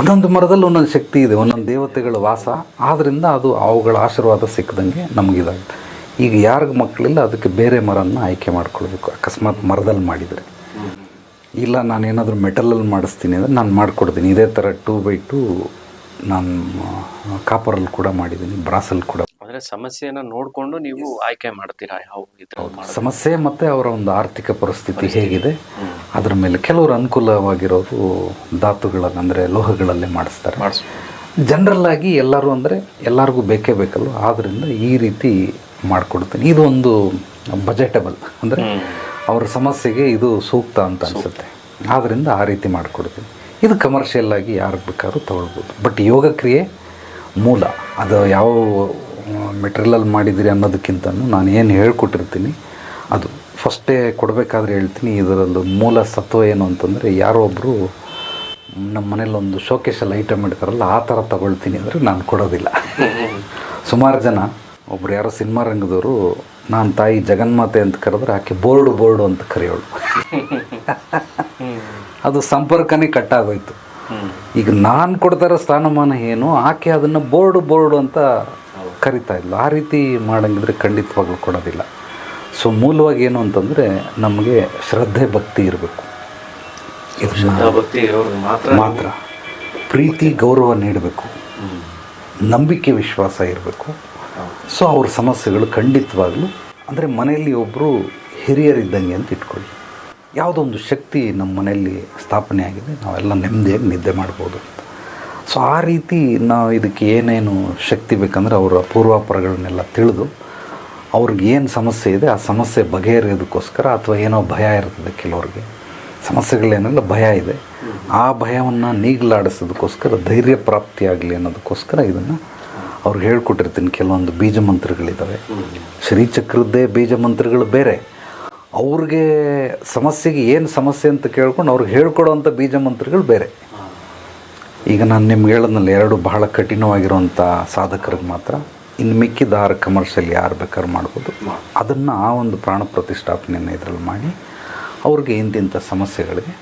S1: ಒಂದೊಂದು ಮರದಲ್ಲಿ ಒಂದೊಂದು ಶಕ್ತಿ ಇದೆ, ಒಂದೊಂದು ದೇವತೆಗಳ ವಾಸ. ಆದ್ದರಿಂದ ಅದು ಅವುಗಳ ಆಶೀರ್ವಾದ ಸಿಕ್ಕದಂಗೆ ನಮಗಿದಾಗುತ್ತೆ. ಈಗ ಯಾರಿಗೂ ಮಕ್ಕಳಿಲ್ಲ, ಅದಕ್ಕೆ ಬೇರೆ ಮರನ ಆಯ್ಕೆ ಮಾಡ್ಕೊಳ್ಬೇಕು. ಅಕಸ್ಮಾತ್ ಮರದಲ್ಲಿ ಮಾಡಿದರೆ. ಇಲ್ಲ ನಾನು ಏನಾದರೂ ಮೆಟಲಲ್ಲಿ ಮಾಡಿಸ್ತೀನಿ ಅಂದರೆ ನಾನು ಮಾಡಿಕೊಡ್ತೀನಿ. ಇದೇ ಥರ ಟೂ ಬೈ ಟೂ ನಾನು ಕಾಪರಲ್ಲಿ ಕೂಡ ಮಾಡಿದ್ದೀನಿ ಬ್ರಾಸಲ್ಲಿ ಕೂಡ.
S2: ಅಂದರೆ ಸಮಸ್ಯೆಯನ್ನು ನೋಡಿಕೊಂಡು ನೀವು ಆಯ್ಕೆ ಮಾಡ್ತೀರಾ? ಯಾವ
S1: ಸಮಸ್ಯೆ ಮತ್ತು ಅವರ ಒಂದು ಆರ್ಥಿಕ ಪರಿಸ್ಥಿತಿ ಹೇಗಿದೆ. ಅದರ ಮೇಲೆ ಕೆಲವರು ಅನುಕೂಲವಾಗಿರೋದು ಧಾತುಗಳನ್ನು ಅಂದರೆ ಲೋಹಗಳಲ್ಲೇ ಮಾಡಿಸ್ತಾರೆ.
S2: ಮಾಡಿಸ್
S1: ಜನರಲ್ ಆಗಿ ಎಲ್ಲರೂ ಅಂದರೆ ಎಲ್ಲರಿಗೂ ಬೇಕೇ ಬೇಕಲ್ಲ ಆದ್ದರಿಂದ ಈ ರೀತಿ ಮಾಡಿಕೊಡ್ತೀನಿ. ಇದು ಒಂದು ಬಜೆಟಬಲ್ ಅಂದರೆ ಅವರ ಸಮಸ್ಯೆಗೆ ಇದು ಸೂಕ್ತ ಅಂತ ಅನಿಸುತ್ತೆ. ಆದ್ದರಿಂದ ಆ ರೀತಿ ಮಾಡಿಕೊಡ್ತೀನಿ. ಇದು ಕಮರ್ಷಿಯಲ್ ಆಗಿ ಯಾರಿಗೆ ಬೇಕಾದ್ರೂ ತೊಗೊಳ್ಬೋದು. ಬಟ್ ಯೋಗ ಕ್ರಿಯೆ ಮೂಲ. ಅದು ಯಾವ ಮೆಟೀರಿಯಲ್ ಮಾಡಿದ್ದೀರಿ ಅನ್ನೋದಕ್ಕಿಂತನೂ ನಾನು ಏನು ಹೇಳ್ಕೊಟ್ಟಿರ್ತೀನಿ ಅದು ಫಸ್ಟೇ ಕೊಡಬೇಕಾದ್ರೆ ಹೇಳ್ತೀನಿ ಇದರಲ್ಲೂ ಮೂಲ ಸತ್ವ ಏನು ಅಂತಂದರೆ ಯಾರೋ ಒಬ್ಬರು ನಮ್ಮ ಮನೇಲಿ ಒಂದು ಶೋಕೇಶಲ್ಲಿ ಐಟಮ್ ಇಡ್ತಾರಲ್ಲ ಆ ಥರ ತಗೊಳ್ತೀನಿ ಅಂದರೆ ನಾನು ಕೊಡೋದಿಲ್ಲ. ಸುಮಾರು ಜನ ಒಬ್ರು ಯಾರೋ ಸಿನಿಮಾ ರಂಗದವರು ನಾನು ತಾಯಿ ಜಗನ್ಮಾತೆ ಅಂತ ಕರೆದ್ರೆ ಆಕೆ ಬೋರ್ಡು ಬೋರ್ಡು ಅಂತ ಕರೆಯೋಳು. ಅದು ಸಂಪರ್ಕನೇ ಕಟ್ಟಾಗೋಯ್ತು. ಈಗ ನಾನು ಕೊಡ್ತಾರ ಸ್ಥಾನಮಾನ ಏನು ಆಕೆ ಅದನ್ನು ಬೋರ್ಡ್ ಬೋರ್ಡು ಅಂತ ಕರಿತಾ ಇಲ್ಲ ಆ ರೀತಿ ಮಾಡಂಗಿದ್ರೆ ಖಂಡಿತವಾಗ್ಲೂ ಕೊಡೋದಿಲ್ಲ. ಸೊ ಮೂಲವಾಗಿ ಏನು ಅಂತಂದರೆ ನಮಗೆ ಶ್ರದ್ಧೆ ಭಕ್ತಿ ಇರಬೇಕು.
S2: ಮಾತ್ರ
S1: ಪ್ರೀತಿ ಗೌರವ ನೀಡಬೇಕು. ನಂಬಿಕೆ ವಿಶ್ವಾಸ ಇರಬೇಕು. ಸೊ ಅವ್ರ ಸಮಸ್ಯೆಗಳು ಖಂಡಿತವಾಗ್ಲೂ, ಅಂದರೆ ಮನೆಯಲ್ಲಿ ಒಬ್ಬರು ಹಿರಿಯರಿದ್ದಂಗೆ ಅಂತ ಇಟ್ಕೊಳ್ಳಿ. ಯಾವುದೋ ಒಂದು ಶಕ್ತಿ ನಮ್ಮ ಮನೆಯಲ್ಲಿ ಸ್ಥಾಪನೆ ಆಗಿದೆ, ನಾವೆಲ್ಲ ನೆಮ್ಮದಿಯಾಗಿ ನಿದ್ದೆ ಮಾಡ್ಬೋದು ಸೊ ಆ ರೀತಿ ನಾವು ಇದಕ್ಕೆ ಏನೇನು ಶಕ್ತಿ ಬೇಕಂದ್ರೆ ಅವರ ಪೂರ್ವಾಪರಗಳನ್ನೆಲ್ಲ ತಿಳಿದು, ಅವ್ರಿಗೆ ಏನು ಸಮಸ್ಯೆ ಇದೆ, ಆ ಸಮಸ್ಯೆ ಬಗೆಹರಿಯೋದಕ್ಕೋಸ್ಕರ ಅಥವಾ ಏನೋ ಭಯ ಇರ್ತದೆ ಕೆಲವ್ರಿಗೆ, ಸಮಸ್ಯೆಗಳೇನೆಲ್ಲ, ಭಯ ಇದೆ. ಆ ಭಯವನ್ನು ನೀಗ್ಲಾಡಿಸೋದಕ್ಕೋಸ್ಕರ, ಧೈರ್ಯ ಪ್ರಾಪ್ತಿಯಾಗಲಿ ಅನ್ನೋದಕ್ಕೋಸ್ಕರ ಇದನ್ನು ಅವ್ರಿಗೆ ಹೇಳ್ಕೊಟ್ಟಿರ್ತೀನಿ, ಕೆಲವೊಂದು ಬೀಜ ಮಂತ್ರಗಳಿದ್ದಾವೆ ಶ್ರೀಚಕ್ರದ್ದೇ ಬೀಜ ಮಂತ್ರಗಳು ಬೇರೆ. ಅವ್ರಿಗೆ ಸಮಸ್ಯೆಗೆ ಏನು ಸಮಸ್ಯೆ ಅಂತ ಕೇಳ್ಕೊಂಡು ಅವ್ರಿಗೆ ಹೇಳ್ಕೊಡೋವಂಥ ಬೀಜ ಮಂತ್ರಗಳು ಬೇರೆ. ಈಗ ನಾನು ನಿಮ್ಗೆ ಹೇಳೋದ್ನಲ್ಲಿ, ಎರಡು ಬಹಳ ಕಠಿಣವಾಗಿರುವಂಥ ಸಾಧಕರಿಗೆ ಮಾತ್ರ ಇನ್ನು ಮಿಕ್ಕಿದ ಆರು ಕಮರ್ಷಿಯಲ್ ಯಾರು ಬೇಕಾದ್ರೂ ಮಾಡ್ಬೋದು. ಅದನ್ನು ಆ ಒಂದು ಪ್ರಾಣ ಪ್ರತಿಷ್ಠಾಪನೆಯನ್ನು ಇದರಲ್ಲಿ ಮಾಡಿ, ಅವ್ರಿಗೆ ಇಂತಿಂಥ ಸಮಸ್ಯೆಗಳಿಗೆ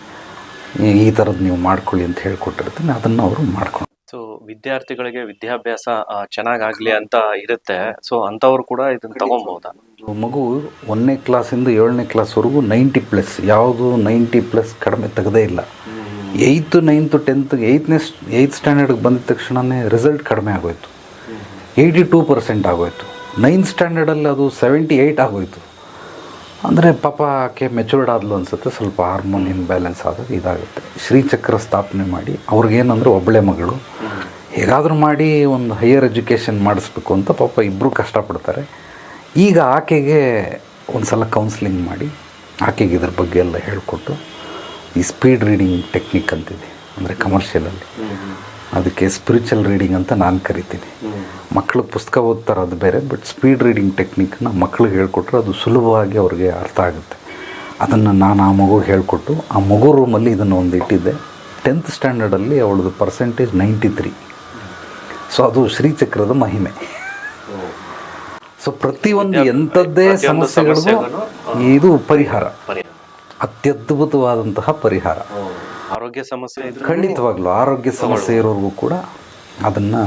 S1: ಈ- ಈ ಥರದ್ದು ನೀವು ಮಾಡ್ಕೊಳ್ಳಿ ಅಂತ ಹೇಳ್ಕೊಟ್ಟಿರ್ತೀನಿ, ಅದನ್ನು ಅವರು ಮಾಡ್ಕೊಂಡು
S2: ಸೊ ವಿದ್ಯಾರ್ಥಿಗಳಿಗೆ ವಿದ್ಯಾಭ್ಯಾಸ ಚೆನ್ನಾಗಾಗ್ಲಿ ಅಂತ ಇರುತ್ತೆ. ಸೊ ಅಂಥವ್ರು ಕೂಡ ಇದನ್ನು ತಗೊಬಹುದಾ
S1: ಮಗು ಒಂದನೇ ಕ್ಲಾಸಿಂದ ಏಳನೇ ಕ್ಲಾಸ್ವರೆಗೂ ನೈಂಟಿ ಪ್ಲಸ್ ಯಾವುದು ನೈಂಟಿ ಪ್ಲಸ್ ಕಡಿಮೆ ತೆಗೆದೇ ಇಲ್ಲ. ಏಯ್ತು ನೈನ್ತು ಟೆಂತ್ ಏಯ್ತ್ನೇ ಏಯ್ತ್ ಸ್ಟ್ಯಾಂಡರ್ಡ್ಗೆ ಬಂದ ತಕ್ಷಣವೇ ರಿಸಲ್ಟ್ ಕಡಿಮೆ ಆಗೋಯ್ತು. ಏಯ್ಟಿ ಟೂ ಪರ್ಸೆಂಟ್ ಆಗೋಯ್ತು. ನೈನ್ತ್ ಸ್ಟ್ಯಾಂಡರ್ಡಲ್ಲಿ ಅದು ಸೆವೆಂಟಿ ಏಯ್ಟ್ ಆಗೋಯ್ತು. ಅಂದರೆ ಪಾಪ ಆಕೆ ಮೆಚೂರ್ಡ್ ಆದ್ಲು ಅನಿಸುತ್ತೆ, ಸ್ವಲ್ಪ ಹಾರ್ಮೋನ್ ಇನ್ಬ್ಯಾಲೆನ್ಸ್ ಆದಾಗ ಇದಾಗುತ್ತೆ. ಶ್ರೀಚಕ್ರ ಸ್ಥಾಪನೆ ಮಾಡಿ, ಅವ್ರಿಗೇನಂದ್ರೆ ಒಬ್ಬಳೆ ಮಗಳು. ಹೇಗಾದರೂ ಮಾಡಿ ಒಂದು ಹೈಯರ್ ಎಜುಕೇಷನ್ ಮಾಡಿಸ್ಬೇಕು ಅಂತ ಪಾಪ ಇಬ್ಬರು ಕಷ್ಟಪಡ್ತಾರೆ. ಈಗ ಆಕೆಗೆ ಒಂದು ಸಲ ಕೌನ್ಸ್ಲಿಂಗ್ ಮಾಡಿ, ಆಕೆಗೆ ಇದ್ರ ಬಗ್ಗೆ ಎಲ್ಲ ಹೇಳಿಕೊಟ್ಟು, ಈ ಸ್ಪೀಡ್ ರೀಡಿಂಗ್ ಟೆಕ್ನಿಕ್ ಅಂತಿದೆ, ಅಂದರೆ ಕಮರ್ಷಿಯಲಲ್ಲಿ ಅದಕ್ಕೆ ಸ್ಪಿರಿಚುವಲ್ ರೀಡಿಂಗ್ ಅಂತ ನಾನು ಕರಿತೀನಿ. ಮಕ್ಕಳು ಪುಸ್ತಕ ಓದ್ತಾರೆ ಅದು ಬೇರೆ ಬಟ್ ಸ್ಪೀಡ್ ರೀಡಿಂಗ್ ಟೆಕ್ನಿಕ್ನ ಮಕ್ಳಿಗೆ ಹೇಳ್ಕೊಟ್ರೆ ಅದು ಸುಲಭವಾಗಿ ಅವ್ರಿಗೆ ಅರ್ಥ ಆಗುತ್ತೆ. ಅದನ್ನು ನಾನು ಆ ಮಗು ಹೇಳಿಕೊಟ್ಟು ಆ ಮಗು ರೂಮಲ್ಲಿ ಇದನ್ನು ಒಂದು ಇಟ್ಟಿದ್ದೆ. ಟೆಂತ್ ಸ್ಟ್ಯಾಂಡರ್ಡಲ್ಲಿ ಅವಳದು ಪರ್ಸೆಂಟೇಜ್ ನೈಂಟಿ ತ್ರೀ ಸೊ ಅದು ಶ್ರೀಚಕ್ರದ ಮಹಿಮೆ. ಸೊ ಪ್ರತಿಯೊಂದು ಎಂಥದ್ದೇ ಸಮಸ್ಯೆಗಳಿಗೂ ಇದು ಪರಿಹಾರ. ಅತ್ಯದ್ಭುತವಾದಂತಹ ಪರಿಹಾರ.
S2: ಆರೋಗ್ಯ ಸಮಸ್ಯೆ
S1: ಖಂಡಿತವಾಗ್ಲೂ ಆರೋಗ್ಯ ಸಮಸ್ಯೆ ಇರೋರ್ಗೂ ಕೂಡ ಅದನ್ನು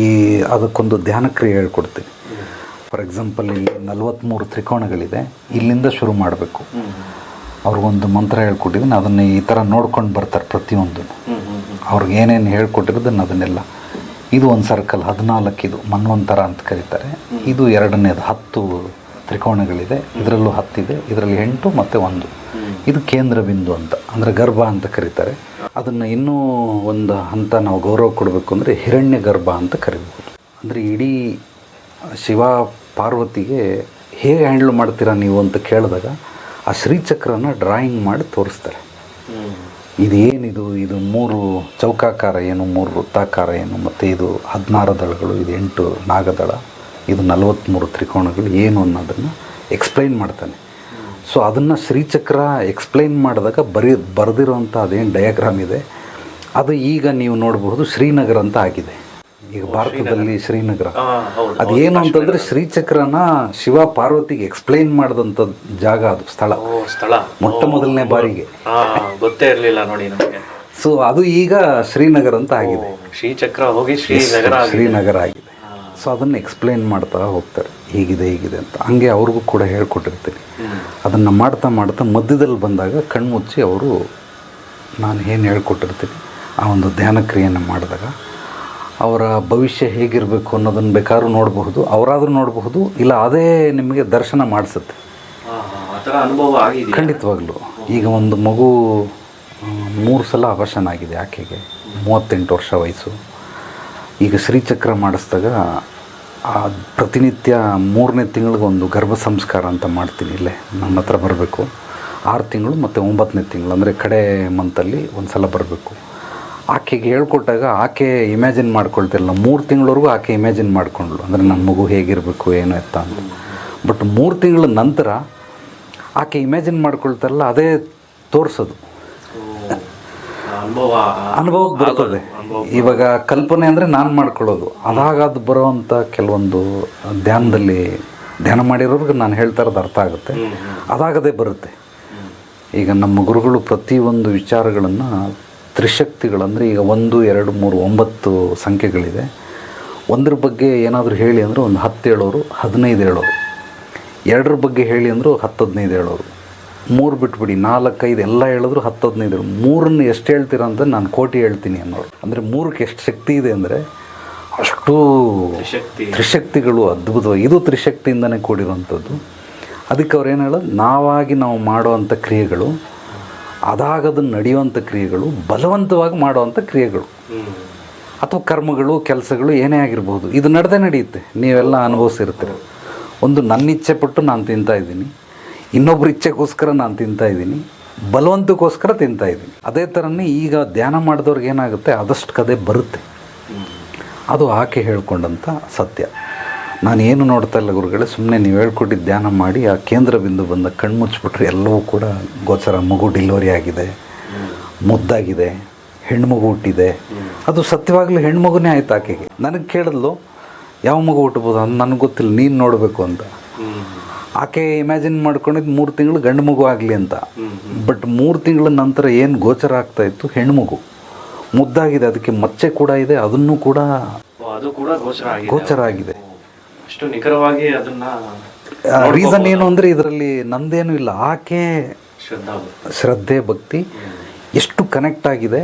S1: ಈ ಅದಕ್ಕೊಂದು ಧ್ಯಾನ ಕ್ರಿಯೆ ಹೇಳ್ಕೊಡ್ತೀನಿ ಫಾರ್ ಎಕ್ಸಾಂಪಲ್ ಇಲ್ಲಿ ನಲವತ್ತ್ಮೂರು ತ್ರಿಕೋಣಗಳಿದೆ ಇಲ್ಲಿಂದ ಶುರು ಮಾಡಬೇಕು. ಅವ್ರಿಗೊಂದು ಮಂತ್ರ ಹೇಳ್ಕೊಟ್ಟಿದ್ದೀನಿ. ಅದನ್ನು ಈ ಥರ ನೋಡ್ಕೊಂಡು ಬರ್ತಾರೆ ಪ್ರತಿಯೊಂದು. ಅವ್ರಿಗೆ ಏನೇನು ಹೇಳ್ಕೊಟ್ಟಿರೋದನ್ನು ಅದನ್ನೆಲ್ಲ. ಇದು ಒಂದು ಸರ್ಕಲ್ ಹದಿನಾಲ್ಕು ಇದು ಮನ್ವಂತರ ಅಂತ ಕರೀತಾರೆ. ಇದು ಎರಡನೇದು ಹತ್ತು ತ್ರಿಕೋಣಗಳಿದೆ ಇದರಲ್ಲೂ ಹತ್ತಿದೆ ಇದರಲ್ಲಿ ಎಂಟು ಮತ್ತು ಒಂದು. ಇದು ಕೇಂದ್ರ ಬಿಂದು ಅಂತ ಅಂದರೆ ಗರ್ಭ ಅಂತ ಕರೀತಾರೆ. ಅದನ್ನು ಇನ್ನೂ ಒಂದು ಹಂತ ನಾವು ಗೌರವ ಕೊಡಬೇಕು ಅಂದರೆ ಹಿರಣ್ಯ ಗರ್ಭ ಅಂತ ಕರಿಬೋದು. ಅಂದರೆ ಇಡೀ ಶಿವ ಪಾರ್ವತಿಗೆ ಹೇಗೆ ಹ್ಯಾಂಡ್ಲ್ ಮಾಡ್ತೀರಾ ನೀವು ಅಂತ ಕೇಳಿದಾಗ ಆ ಶ್ರೀಚಕ್ರನ ಡ್ರಾಯಿಂಗ್ ಮಾಡಿ ತೋರಿಸ್ತಾರೆ. ಇದೇನಿದು ಇದು ಮೂರು ಚೌಕಾಕಾರ ಏನು ಮೂರು ವೃತ್ತಾಕಾರ ಏನು ಮತ್ತು ಇದು ಹದಿನಾರು ದಳಗಳು ಇದು ಎಂಟು ನಾಗದಳ ಇದು ನಲವತ್ತ್ಮೂರು ತ್ರಿಕೋಣಗಳು ಏನು ಅನ್ನೋದನ್ನು ಎಕ್ಸ್ಪ್ಲೈನ್ ಮಾಡ್ತಾನೆ. ಸೊ ಅದನ್ನು ಶ್ರೀಚಕ್ರ ಎಕ್ಸ್ಪ್ಲೈನ್ ಮಾಡಿದಾಗ ಬರೀ ಬರೆದಿರೋಂಥ ಅದೇನು ಡಯಾಗ್ರಾಮ್ ಇದೆ. ಅದು ಈಗ ನೀವು ನೋಡಬಹುದು ಶ್ರೀನಗರ ಅಂತ ಆಗಿದೆ. ಈಗ ಭಾರತದಲ್ಲಿ ಶ್ರೀನಗರ.
S2: ಅದು ಏನು
S1: ಅದೇನು ಅಂತಂದರೆ ಶ್ರೀಚಕ್ರನ ಶಿವ ಪಾರ್ವತಿಗೆ ಎಕ್ಸ್ಪ್ಲೈನ್ ಮಾಡಿದಂಥ ಜಾಗ ಅದು ಸ್ಥಳ.
S2: ಸ್ಥಳ.
S1: ಮೊಟ್ಟ ಮೊದಲನೇ ಬಾರಿಗೆ.
S2: ಗೊತ್ತೇ ಇರಲಿಲ್ಲ ನೋಡಿ ನಮಗೆ.
S1: ಸೊ ಅದು ಈಗ ಶ್ರೀನಗರ ಅಂತ ಆಗಿದೆ.
S2: ಶ್ರೀಚಕ್ರ ಹೋಗಿ ಶ್ರೀನಗರ.
S1: ಶ್ರೀನಗರ ಆಗಿದೆ. ಸೊ ಅದನ್ನು ಎಕ್ಸ್ಪ್ಲೇನ್ ಮಾಡ್ತಾ ಹೋಗ್ತಾರೆ. ಹೀಗಿದೆ ಹೀಗಿದೆ ಅಂತ. ಹಂಗೆ ಅವ್ರಿಗೂ ಕೂಡ ಹೇಳ್ಕೊಟ್ಟಿರ್ತೀನಿ. ಅದನ್ನು ಮಾಡ್ತಾ ಮಾಡ್ತಾ ಮಧ್ಯದಲ್ಲಿ ಬಂದಾಗ ಕಣ್ಮುಚ್ಚಿ ಅವರು ನಾನು ಏನು ಹೇಳ್ಕೊಟ್ಟಿರ್ತೀನಿ ಆ ಒಂದು ಧ್ಯಾನ ಕ್ರಿಯೆಯನ್ನು ಮಾಡಿದಾಗ ಅವರ ಭವಿಷ್ಯ ಹೇಗಿರಬೇಕು ಅನ್ನೋದನ್ನು ಬೇಕಾದ್ರೂ ನೋಡಬಹುದು ಅವರಾದರೂ ನೋಡಬಹುದು ಇಲ್ಲ ಅದೇ ನಿಮಗೆ ದರ್ಶನ ಮಾಡಿಸುತ್ತೆ. ಖಂಡಿತವಾಗ್ಲೂ. ಈಗ ಒಂದು ಮಗು ಮೂರು ಸಲ ಅವಶನಾಗಿದೆ ಆಗಿದೆ ಆಕೆಗೆ. ಮೂವತ್ತೆಂಟು ವರ್ಷ ವಯಸ್ಸು. ಈಗ ಶ್ರೀಚಕ್ರ ಮಾಡಿಸ್ದಾಗ ಆ ಪ್ರತಿನಿತ್ಯ ಮೂರನೇ ತಿಂಗಳಿಗೊಂದು ಗರ್ಭ ಸಂಸ್ಕಾರ ಅಂತ ಮಾಡ್ತೀನಿ ಇಲ್ಲೇ. ನನ್ನ ಹತ್ರ ಬರಬೇಕು. ಆರು ತಿಂಗಳು ಮತ್ತು ಒಂಬತ್ತನೇ ತಿಂಗಳು. ಅಂದರೆ ಕಡೆ ಮಂತಲ್ಲಿ ಒಂದು ಸಲ ಬರಬೇಕು. ಆಕೆಗೆ ಹೇಳ್ಕೊಟ್ಟಾಗ ಆಕೆ ಇಮ್ಯಾಜಿನ್ ಮಾಡ್ಕೊಳ್ತಿರಲ್ಲ. ಮೂರು ತಿಂಗಳವರೆಗೂ ಆಕೆ ಇಮ್ಯಾಜಿನ್ ಮಾಡ್ಕೊಂಡ್ಳು. ಅಂದರೆ ನನ್ನ ಮಗು ಹೇಗಿರಬೇಕು, ಏನು ಎತ್ತ ಅಂತ. ಬಟ್ ಮೂರು ತಿಂಗಳ ನಂತರ ಆಕೆ ಇಮ್ಯಾಜಿನ್ ಮಾಡ್ಕೊಳ್ತಾರಲ್ಲ, ಅದೇ ತೋರಿಸೋದು. ಅನುಭವಕ್ಕೆ ಬರ್ತದೆ ಇವಾಗ ಕಲ್ಪನೆ ಅಂದರೆ ನಾನು ಮಾಡ್ಕೊಳ್ಳೋದು. ಅದಾಗ ಅದು ಬರೋವಂಥ ಕೆಲವೊಂದು ಧ್ಯಾನದಲ್ಲಿ ಧ್ಯಾನ ಮಾಡಿರೋರ್ಗೆ ನಾನು ಹೇಳ್ತಾ ಇರೋದು ಅರ್ಥ ಆಗುತ್ತೆ. ಅದಾಗದೇ ಬರುತ್ತೆ. ಈಗ ನಮ್ಮ ಗುರುಗಳು ಪ್ರತಿಯೊಂದು ವಿಚಾರಗಳನ್ನು ತ್ರಿಶಕ್ತಿಗಳಂದರೆ ಈಗ ಒಂದು ಎರಡು ಮೂರು ಒಂಬತ್ತು ಸಂಖ್ಯೆಗಳಿದೆ. ಒಂದ್ರ ಬಗ್ಗೆ ಏನಾದರೂ ಹೇಳಿ ಅಂದರೆ ಒಂದು ಹತ್ತು ಹೇಳೋರು ಹದಿನೈದು ಹೇಳೋರು. ಎರಡರ ಬಗ್ಗೆ ಹೇಳಿ ಅಂದರೂ ಹತ್ತು ಹದಿನೈದು ಹೇಳೋರು. ಮೂರು ಬಿಟ್ಬಿಡಿ ನಾಲ್ಕೈದು ಎಲ್ಲ ಹೇಳಿದ್ರು ಹತ್ತು ಹದಿನೈದು ಮೂರನ್ನು ಎಷ್ಟು ಹೇಳ್ತೀರ ಅಂತ ನಾನು ಕೋಟಿ ಹೇಳ್ತೀನಿ ಅನ್ನೋರು. ಅಂದರೆ ಮೂರಕ್ಕೆ ಎಷ್ಟು ಶಕ್ತಿ ಇದೆ ಅಂದರೆ ಅಷ್ಟು
S2: ಶಕ್ತಿ
S1: ತ್ರಿಶಕ್ತಿಗಳು ಅದ್ಭುತವಾಗಿ ಇದು ತ್ರಿಶಕ್ತಿಯಿಂದನೇ ಕೂಡಿರುವಂಥದ್ದು. ಅದಕ್ಕೆ ಅವ್ರು ಏನು ಹೇಳೋದು? ನಾವಾಗಿ ನಾವು ಮಾಡುವಂಥ ಕ್ರಿಯೆಗಳು ಅದಾಗದು ನಡೆಯುವಂಥ ಕ್ರಿಯೆಗಳು ಬಲವಂತವಾಗಿ ಮಾಡುವಂಥ ಕ್ರಿಯೆಗಳು. ಅಥವಾ ಕರ್ಮಗಳು ಕೆಲಸಗಳು ಏನೇ ಆಗಿರ್ಬೋದು. ಇದು ನಡೆದೇ ನಡೆಯುತ್ತೆ. ನೀವೆಲ್ಲ ಅನುಭವಿಸಿರ್ತೀರ. ಒಂದು ನನ್ನ ಇಚ್ಛೆ ಪಟ್ಟು ನಾನು ತಿಂತಾ ಇದ್ದೀನಿ ಇನ್ನೊಬ್ರ ಇಚ್ಛೆಗೋಸ್ಕರ ನಾನು ತಿಂತಾ ಇದ್ದೀನಿ, ಬಲವಂತಕ್ಕೋಸ್ಕರ ತಿಂತಾ ಇದ್ದೀನಿ. ಅದೇ ಥರನೇ ಈಗ ಧ್ಯಾನ ಮಾಡಿದವ್ರಿಗೆ ಏನಾಗುತ್ತೆ, ಆದಷ್ಟು ಕದೆ ಬರುತ್ತೆ. ಅದು ಆಕೆ ಹೇಳ್ಕೊಂಡಂಥ ಸತ್ಯ. ನಾನು ಏನು ನೋಡ್ತಾ ಇಲ್ಲ ಗುರುಗಳೇ ಸುಮ್ಮನೆ ನೀವು ಹೇಳ್ಕೊಟ್ಟಿದ್ದು ಧ್ಯಾನ ಮಾಡಿ, ಆ ಕೇಂದ್ರ ಬಿಂದು ಬಂದ ಕಣ್ಮುಚ್ಚಿಬಿಟ್ರೆ ಎಲ್ಲವೂ ಕೂಡ ಗೋಚರ. ಮಗು ಡಿಲಿವರಿ ಆಗಿದೆ, ಮುದ್ದಾಗಿದೆ, ಹೆಣ್ಮಗು ಹುಟ್ಟಿದೆ. ಅದು ಸತ್ಯವಾಗಲೂ ಹೆಣ್ಮಗುನೇ ಆಯ್ತು ಆಕೆಗೆ. ನನಗೆ ಕೇಳಿದ್ಲು, ಯಾವ ಮಗು ಹುಟ್ಟಬೋದು ಅಂತ. ನನಗೆ ಗೊತ್ತಿಲ್ಲ, ನೀನು ನೋಡಬೇಕು ಅಂತ. ಆಕೆ ಇಮ್ಯಾಜಿನ್ ಮಾಡ್ಕೊಂಡಿದ್ದು ಮೂರು ತಿಂಗಳು ಗಂಡು ಮಗು ಆಗಲಿ ಅಂತ. ಬಟ್ ಮೂರು ತಿಂಗಳ ನಂತರ ಏನು ಗೋಚರ ಆಗ್ತಾ ಇತ್ತು? ಹೆಣ್ಮಗು ಮುದ್ದಾಗಿದೆ ಅದಕ್ಕೆ ಮಚ್ಚೆ ಕೂಡ ಇದೆ ಅದನ್ನು ಕೂಡ
S2: ಅದು ಕೂಡ ಗೋಚರ ಆಗಿದೆ.
S1: ಗೋಚರ ಆಗಿದೆ.
S2: ಅಷ್ಟು ನಿಖರವಾಗಿ ಅದನ್ನ
S1: ರೀಸನ್ ಏನು ಅಂದರೆ ಇದರಲ್ಲಿ ನಂದೇನು ಇಲ್ಲ. ಆಕೆ
S2: ಶ್ರದ್ಧೆ
S1: ಭಕ್ತಿ. ಎಷ್ಟು ಕನೆಕ್ಟ್ ಆಗಿದೆ?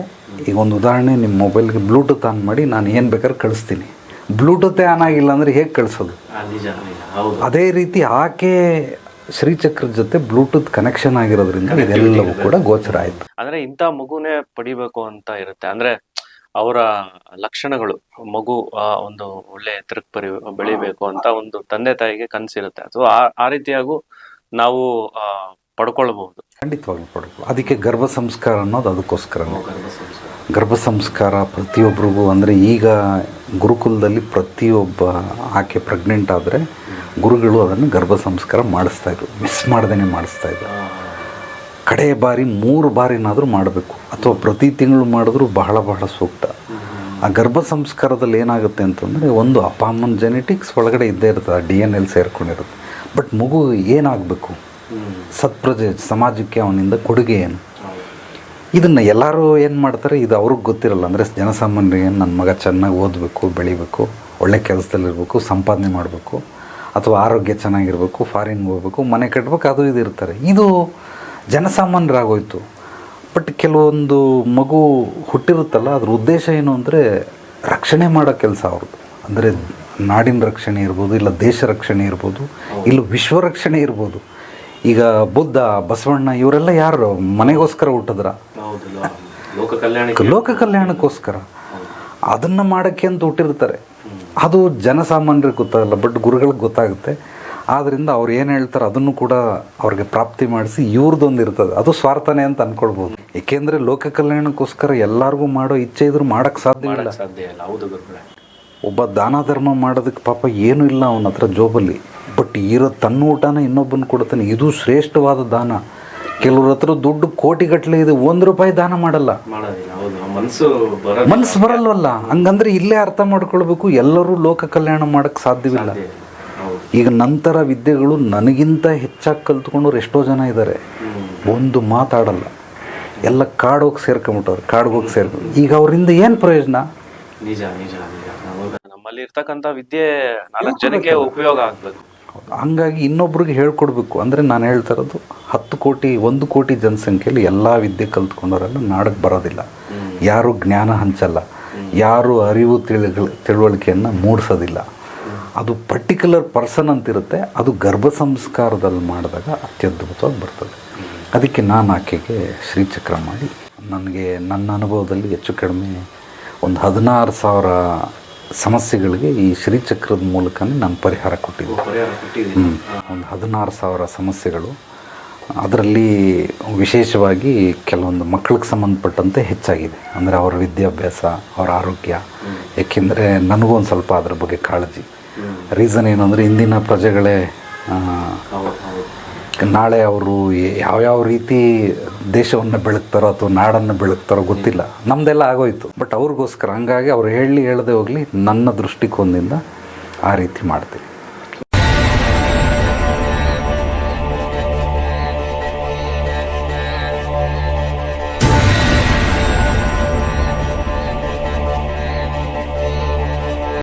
S1: ಈಗ ಒಂದು ಉದಾಹರಣೆ ನಿಮ್ಮ ಮೊಬೈಲ್ಗೆ ಬ್ಲೂಟೂತ್ ಆನ್ ಮಾಡಿ ನಾನು ಏನು ಬೇಕಾದ್ರೆ ಕಳಿಸ್ತೀನಿ. ಬ್ಲೂಟೂತೇ ಆನ್ ಆಗಿಲ್ಲ ಅಂದರೆ ಹೇಗೆ ಕಳಿಸೋದು? ಅದೇ ರೀತಿ ಆಕೆ ಶ್ರೀಚಕ್ರದ ಜೊತೆ ಬ್ಲೂಟೂತ್ ಕನೆಕ್ಷನ್ ಆಗಿರೋದ್ರಿಂದ ಇದೆಲ್ಲವೂ ಕೂಡ ಗೋಚರ ಆಯಿತು.
S2: ಅಂದ್ರೆ ಇಂಥ ಮಗುನೇ ಪಡಿಬೇಕು ಅಂತ ಇರುತ್ತೆ. ಅಂದ್ರೆ ಅವರ ಲಕ್ಷಣಗಳು ಮಗು ಆ, ಒಂದು ಒಳ್ಳೆ ಎತ್ತರಕ್ಕೆ ಪರಿ ಬೆಳಿಬೇಕು ಅಂತ ಒಂದು ತಂದೆ ತಾಯಿಗೆ ಕನಸಿರುತ್ತೆ. ಅದು ಆ ಆ ರೀತಿಯಾಗೂ ನಾವು ಆ, ಪಡ್ಕೊಳ್ಬಹುದು.
S1: ಖಂಡಿತವಾಗ್ಲೂ ಪಡ್ಕೊಳ್ಳಿ ಅದಕ್ಕೆ ಗರ್ಭ ಸಂಸ್ಕಾರ ಅನ್ನೋದು ಅದಕ್ಕೋಸ್ಕರ
S2: ಗರ್ಭ ಸಂಸ್ಕಾರ.
S1: ಗರ್ಭ ಸಂಸ್ಕಾರ ಪ್ರತಿಯೊಬ್ಬರಿಗೂ ಅಂದರೆ ಈಗ ಗುರುಕುಲದಲ್ಲಿ ಪ್ರತಿಯೊಬ್ಬ ಆಕೆ ಪ್ರೆಗ್ನೆಂಟ್ ಆದರೆ ಗುರುಗಳು ಅದನ್ನು ಗರ್ಭ ಸಂಸ್ಕಾರ ಮಾಡಿಸ್ತಾ ಇದ್ರು. ಮಿಸ್ ಮಾಡ್ದೇ ಮಾಡಿಸ್ತಾಯಿದ್ರು ಇದ್ರು. ಕಡೆ ಬಾರಿ ಮೂರು ಬಾರಿನಾದರೂ ಮಾಡಬೇಕು. ಅಥವಾ ಪ್ರತಿ ತಿಂಗಳು ಮಾಡಿದ್ರು ಬಹಳ ಬಹಳ ಸೂಕ್ತ. ಆ ಗರ್ಭ ಸಂಸ್ಕಾರದಲ್ಲಿ ಏನಾಗುತ್ತೆ ಅಂತಂದರೆ ಒಂದು ಅಪ್ಪ ಅಮ್ಮನ ಜೆನೆಟಿಕ್ಸ್ ಒಳಗಡೆ ಇದ್ದೇ ಇರ್ತದೆ ಡಿ ಎನ್ ಎಲ್ ಸೇರ್ಕೊಂಡಿರುತ್ತೆ. ಬಟ್ ಮಗು ಏನಾಗಬೇಕು? ಸತ್ಪ್ರಜೆ ಸಮಾಜಕ್ಕೆ ಅವನಿಂದ ಕೊಡುಗೆ ಏನು? ಇದನ್ನು ಎಲ್ಲರೂ ಏನು ಮಾಡ್ತಾರೆ, ಇದು ಅವ್ರಿಗೆ ಗೊತ್ತಿರಲ್ಲ. ಅಂದರೆ ಜನಸಾಮಾನ್ಯರಿಗೆ ನನ್ನ ಮಗ ಚೆನ್ನಾಗಿ ಓದಬೇಕು, ಬೆಳಿಬೇಕು, ಒಳ್ಳೆ ಕೆಲಸದಲ್ಲಿರಬೇಕು ಸಂಪಾದನೆ ಮಾಡಬೇಕು, ಅಥವಾ ಆರೋಗ್ಯ ಚೆನ್ನಾಗಿರಬೇಕು ಫಾರಿನ್ಗೆ ಹೋಗ್ಬೇಕು, ಮನೆ ಕಟ್ಟಬೇಕು ಅದು ಇದು ಇರ್ತಾರೆ. ಇದು ಜನಸಾಮಾನ್ಯರಾಗೋಯ್ತು. ಬಟ್ ಕೆಲವೊಂದು ಮಗು ಹುಟ್ಟಿರುತ್ತಲ್ಲ, ಅದ್ರ ಉದ್ದೇಶ ಏನು ಅಂದರೆ ರಕ್ಷಣೆ ಮಾಡೋ ಕೆಲಸ ಅವ್ರದ್ದು ಅಂದರೆ ನಾಡಿನ ರಕ್ಷಣೆ ಇರ್ಬೋದು, ಇಲ್ಲ ದೇಶ ರಕ್ಷಣೆ ಇರ್ಬೋದು, ಇಲ್ಲ ವಿಶ್ವ ರಕ್ಷಣೆ ಇರ್ಬೋದು. ಈಗ ಬುದ್ಧ, ಬಸವಣ್ಣ, ಇವರೆಲ್ಲ ಯಾರು? ಮನೆಗೋಸ್ಕರ ಹುಟ್ಟಿದ್ರ?
S2: ಲೋಕ ಕಲ್ಯಾಣ
S1: ಲೋಕ ಕಲ್ಯಾಣಕ್ಕೋಸ್ಕರ. ಅದನ್ನ ಮಾಡೋಕ್ಕೆ ಅಂತ ಹುಟ್ಟಿರ್ತಾರೆ. ಅದು ಜನಸಾಮಾನ್ಯರಿಗೆ ಗೊತ್ತಾಗಲ್ಲ ಬಟ್ ಗುರುಗಳಿಗೆ ಗೊತ್ತಾಗುತ್ತೆ. ಆದ್ದರಿಂದ ಅವ್ರು ಏನು ಹೇಳ್ತಾರೆ ಅದನ್ನು ಕೂಡ ಅವ್ರಿಗೆ ಪ್ರಾಪ್ತಿ ಮಾಡಿಸಿ ಇವ್ರದ್ದೊಂದು ಇರ್ತದೆ. ಅದು ಸ್ವಾರ್ಥನೆ ಅಂತ ಅನ್ಕೊಳ್ಬೋದು. ಏಕೆಂದರೆ ಲೋಕ ಕಲ್ಯಾಣಕ್ಕೋಸ್ಕರ ಎಲ್ಲರಿಗೂ ಮಾಡೋ ಇಚ್ಛೆ ಇದ್ರೂ ಮಾಡೋಕ್ಕೆ ಇಲ್ಲ.
S2: ಸಾಧ್ಯ ಇಲ್ಲ. ಹೌದು ಗುರುಗಳೇ.
S1: ಒಬ್ಬ ದಾನ ಧರ್ಮ ಮಾಡೋದಕ್ಕೆ ಪಾಪ ಏನೂ ಇಲ್ಲ ಅವನ ಹತ್ರ ಜೋಬಲ್ಲಿ. ಬಟ್ ಇರೋ ತನ್ನ ಊಟನ ಇನ್ನೊಬ್ಬನ ಕೊಡ್ತಾನೆ ಇದು ಶ್ರೇಷ್ಠವಾದ ದಾನ. ಕೆಲವ್ರ ಹತ್ರ ದುಡ್ಡು ಕೋಟಿಗಟ್ಟಲೆ ಇದೆ ಒಂದು ರೂಪಾಯಿ ದಾನ ಮಾಡಲ್ಲ.
S2: ಮನಸ್ಸು ಬರ
S1: ಮನಸ್ಸು ಬರಲ್ವಲ್ಲ? ಹಂಗಂದ್ರೆ ಇಲ್ಲೇ ಅರ್ಥ ಮಾಡ್ಕೊಳ್ಬೇಕು ಎಲ್ಲರೂ ಲೋಕ ಕಲ್ಯಾಣ ಮಾಡಕ್ಕೆ ಸಾಧ್ಯವಿಲ್ಲ.
S2: ಹೌದು.
S1: ಈಗ ನಂತರ ವಿದ್ಯೆಗಳು ನನಗಿಂತ ಹೆಚ್ಚಾಗಿ ಕಲ್ತ್ಕೊಂಡವ್ರು ಎಷ್ಟೋ ಜನ ಇದ್ದಾರೆ ಒಂದು ಮಾತಾಡಲ್ಲ. ಎಲ್ಲ ಕಾಡೋಗಿ ಸೇರ್ಕೊಂಬಿಟ್ಟವ್ರು ಕಾಡ್ಗೋಗಿ ಸೇರ್ಕೊ ಈಗ ಅವರಿಂದ ಏನು ಪ್ರಯೋಜನ?
S2: ನಿಜ ನಿಜ ನಿಜ. ನಮ್ಮಲ್ಲಿ ಇರ್ತಕ್ಕಂಥ ವಿದ್ಯೆ ನಾಲ್ಕು ಜನಕ್ಕೆ ಉಪಯೋಗ ಆಗ್ಬೇಕು.
S1: ಹಂಗಾಗಿ ಇನ್ನೊಬ್ರಿಗೆ ಹೇಳ್ಕೊಡ್ಬೇಕು. ಅಂದರೆ ನಾನು ಹೇಳ್ತಾ ಇರೋದು ಹತ್ತು ಕೋಟಿ ಒಂದು ಕೋಟಿ ಜನಸಂಖ್ಯೆಯಲ್ಲಿ ಎಲ್ಲ ವಿದ್ಯೆ ಕಲ್ತ್ಕೊಂಡವರೆಲ್ಲ ನಾಡಕ್ಕೆ ಬರೋದಿಲ್ಲ. ಯಾರು ಜ್ಞಾನ ಹಂಚಲ್ಲ. ಯಾರು ಅರಿವು ತಿಳಿ ತಿಳುವಳಿಕೆಯನ್ನು ಮೂಡಿಸೋದಿಲ್ಲ. ಅದು ಪರ್ಟಿಕ್ಯುಲರ್ ಪರ್ಸನ್ ಅಂತಿರುತ್ತೆ. ಅದು ಗರ್ಭ ಸಂಸ್ಕಾರದಲ್ಲಿ ಮಾಡಿದಾಗ ಅತ್ಯದ್ಭುತವಾಗಿ ಬರ್ತದೆ. ಅದಕ್ಕೆ ನಾನು ಆಕೆಗೆ ಶ್ರೀಚಕ್ರ ಮಾಡಿ ನನಗೆ ನನ್ನ ಅನುಭವದಲ್ಲಿ ಹೆಚ್ಚು ಕಡಿಮೆ ಒಂದು ಹದಿನಾರು ಸಾವಿರ ಸಮಸ್ಯೆಗಳಿಗೆ ಈ ಶ್ರೀಚಕ್ರದ ಮೂಲಕನೇ ನಾನು ಪರಿಹಾರ ಕೊಟ್ಟಿದ್ದೆ ಒಂದು ಹದಿನಾರು ಸಾವಿರ ಸಮಸ್ಯೆಗಳು. ಅದರಲ್ಲಿ ವಿಶೇಷವಾಗಿ ಕೆಲವೊಂದು ಮಕ್ಕಳಿಗೆ ಸಂಬಂಧಪಟ್ಟಂತೆ ಹೆಚ್ಚಾಗಿದೆ. ಅಂದರೆ ಅವರ ವಿದ್ಯಾಭ್ಯಾಸ ಅವರ ಆರೋಗ್ಯ. ಏಕೆಂದರೆ ನನಗೂ ಒಂದು ಸ್ವಲ್ಪ ಅದ್ರ ಬಗ್ಗೆ ಕಾಳಜಿ. ರೀಸನ್ ಏನು ಅಂದರೆ ಇಂದಿನ ಪ್ರಜೆಗಳೇ ನಾಳೆ ಅವರು ಯಾವ್ಯಾವ ರೀತಿ ದೇಶವನ್ನು ಬೆಳಗ್ತಾರೋ ಅಥವಾ ನಾಡನ್ನು ಬೆಳಗ್ತಾರೋ ಗೊತ್ತಿಲ್ಲ. ನಮ್ಮದೆಲ್ಲ ಆಗೋಯ್ತು. ಬಟ್ ಅವ್ರಿಗೋಸ್ಕರ ಹಂಗಾಗಿ ಅವ್ರು ಹೇಳಿ ಹೇಳದೆ ಹೋಗಲಿ, ನನ್ನ ದೃಷ್ಟಿಕೋನದಿಂದ ಆ ರೀತಿ ಮಾಡ್ತೀನಿ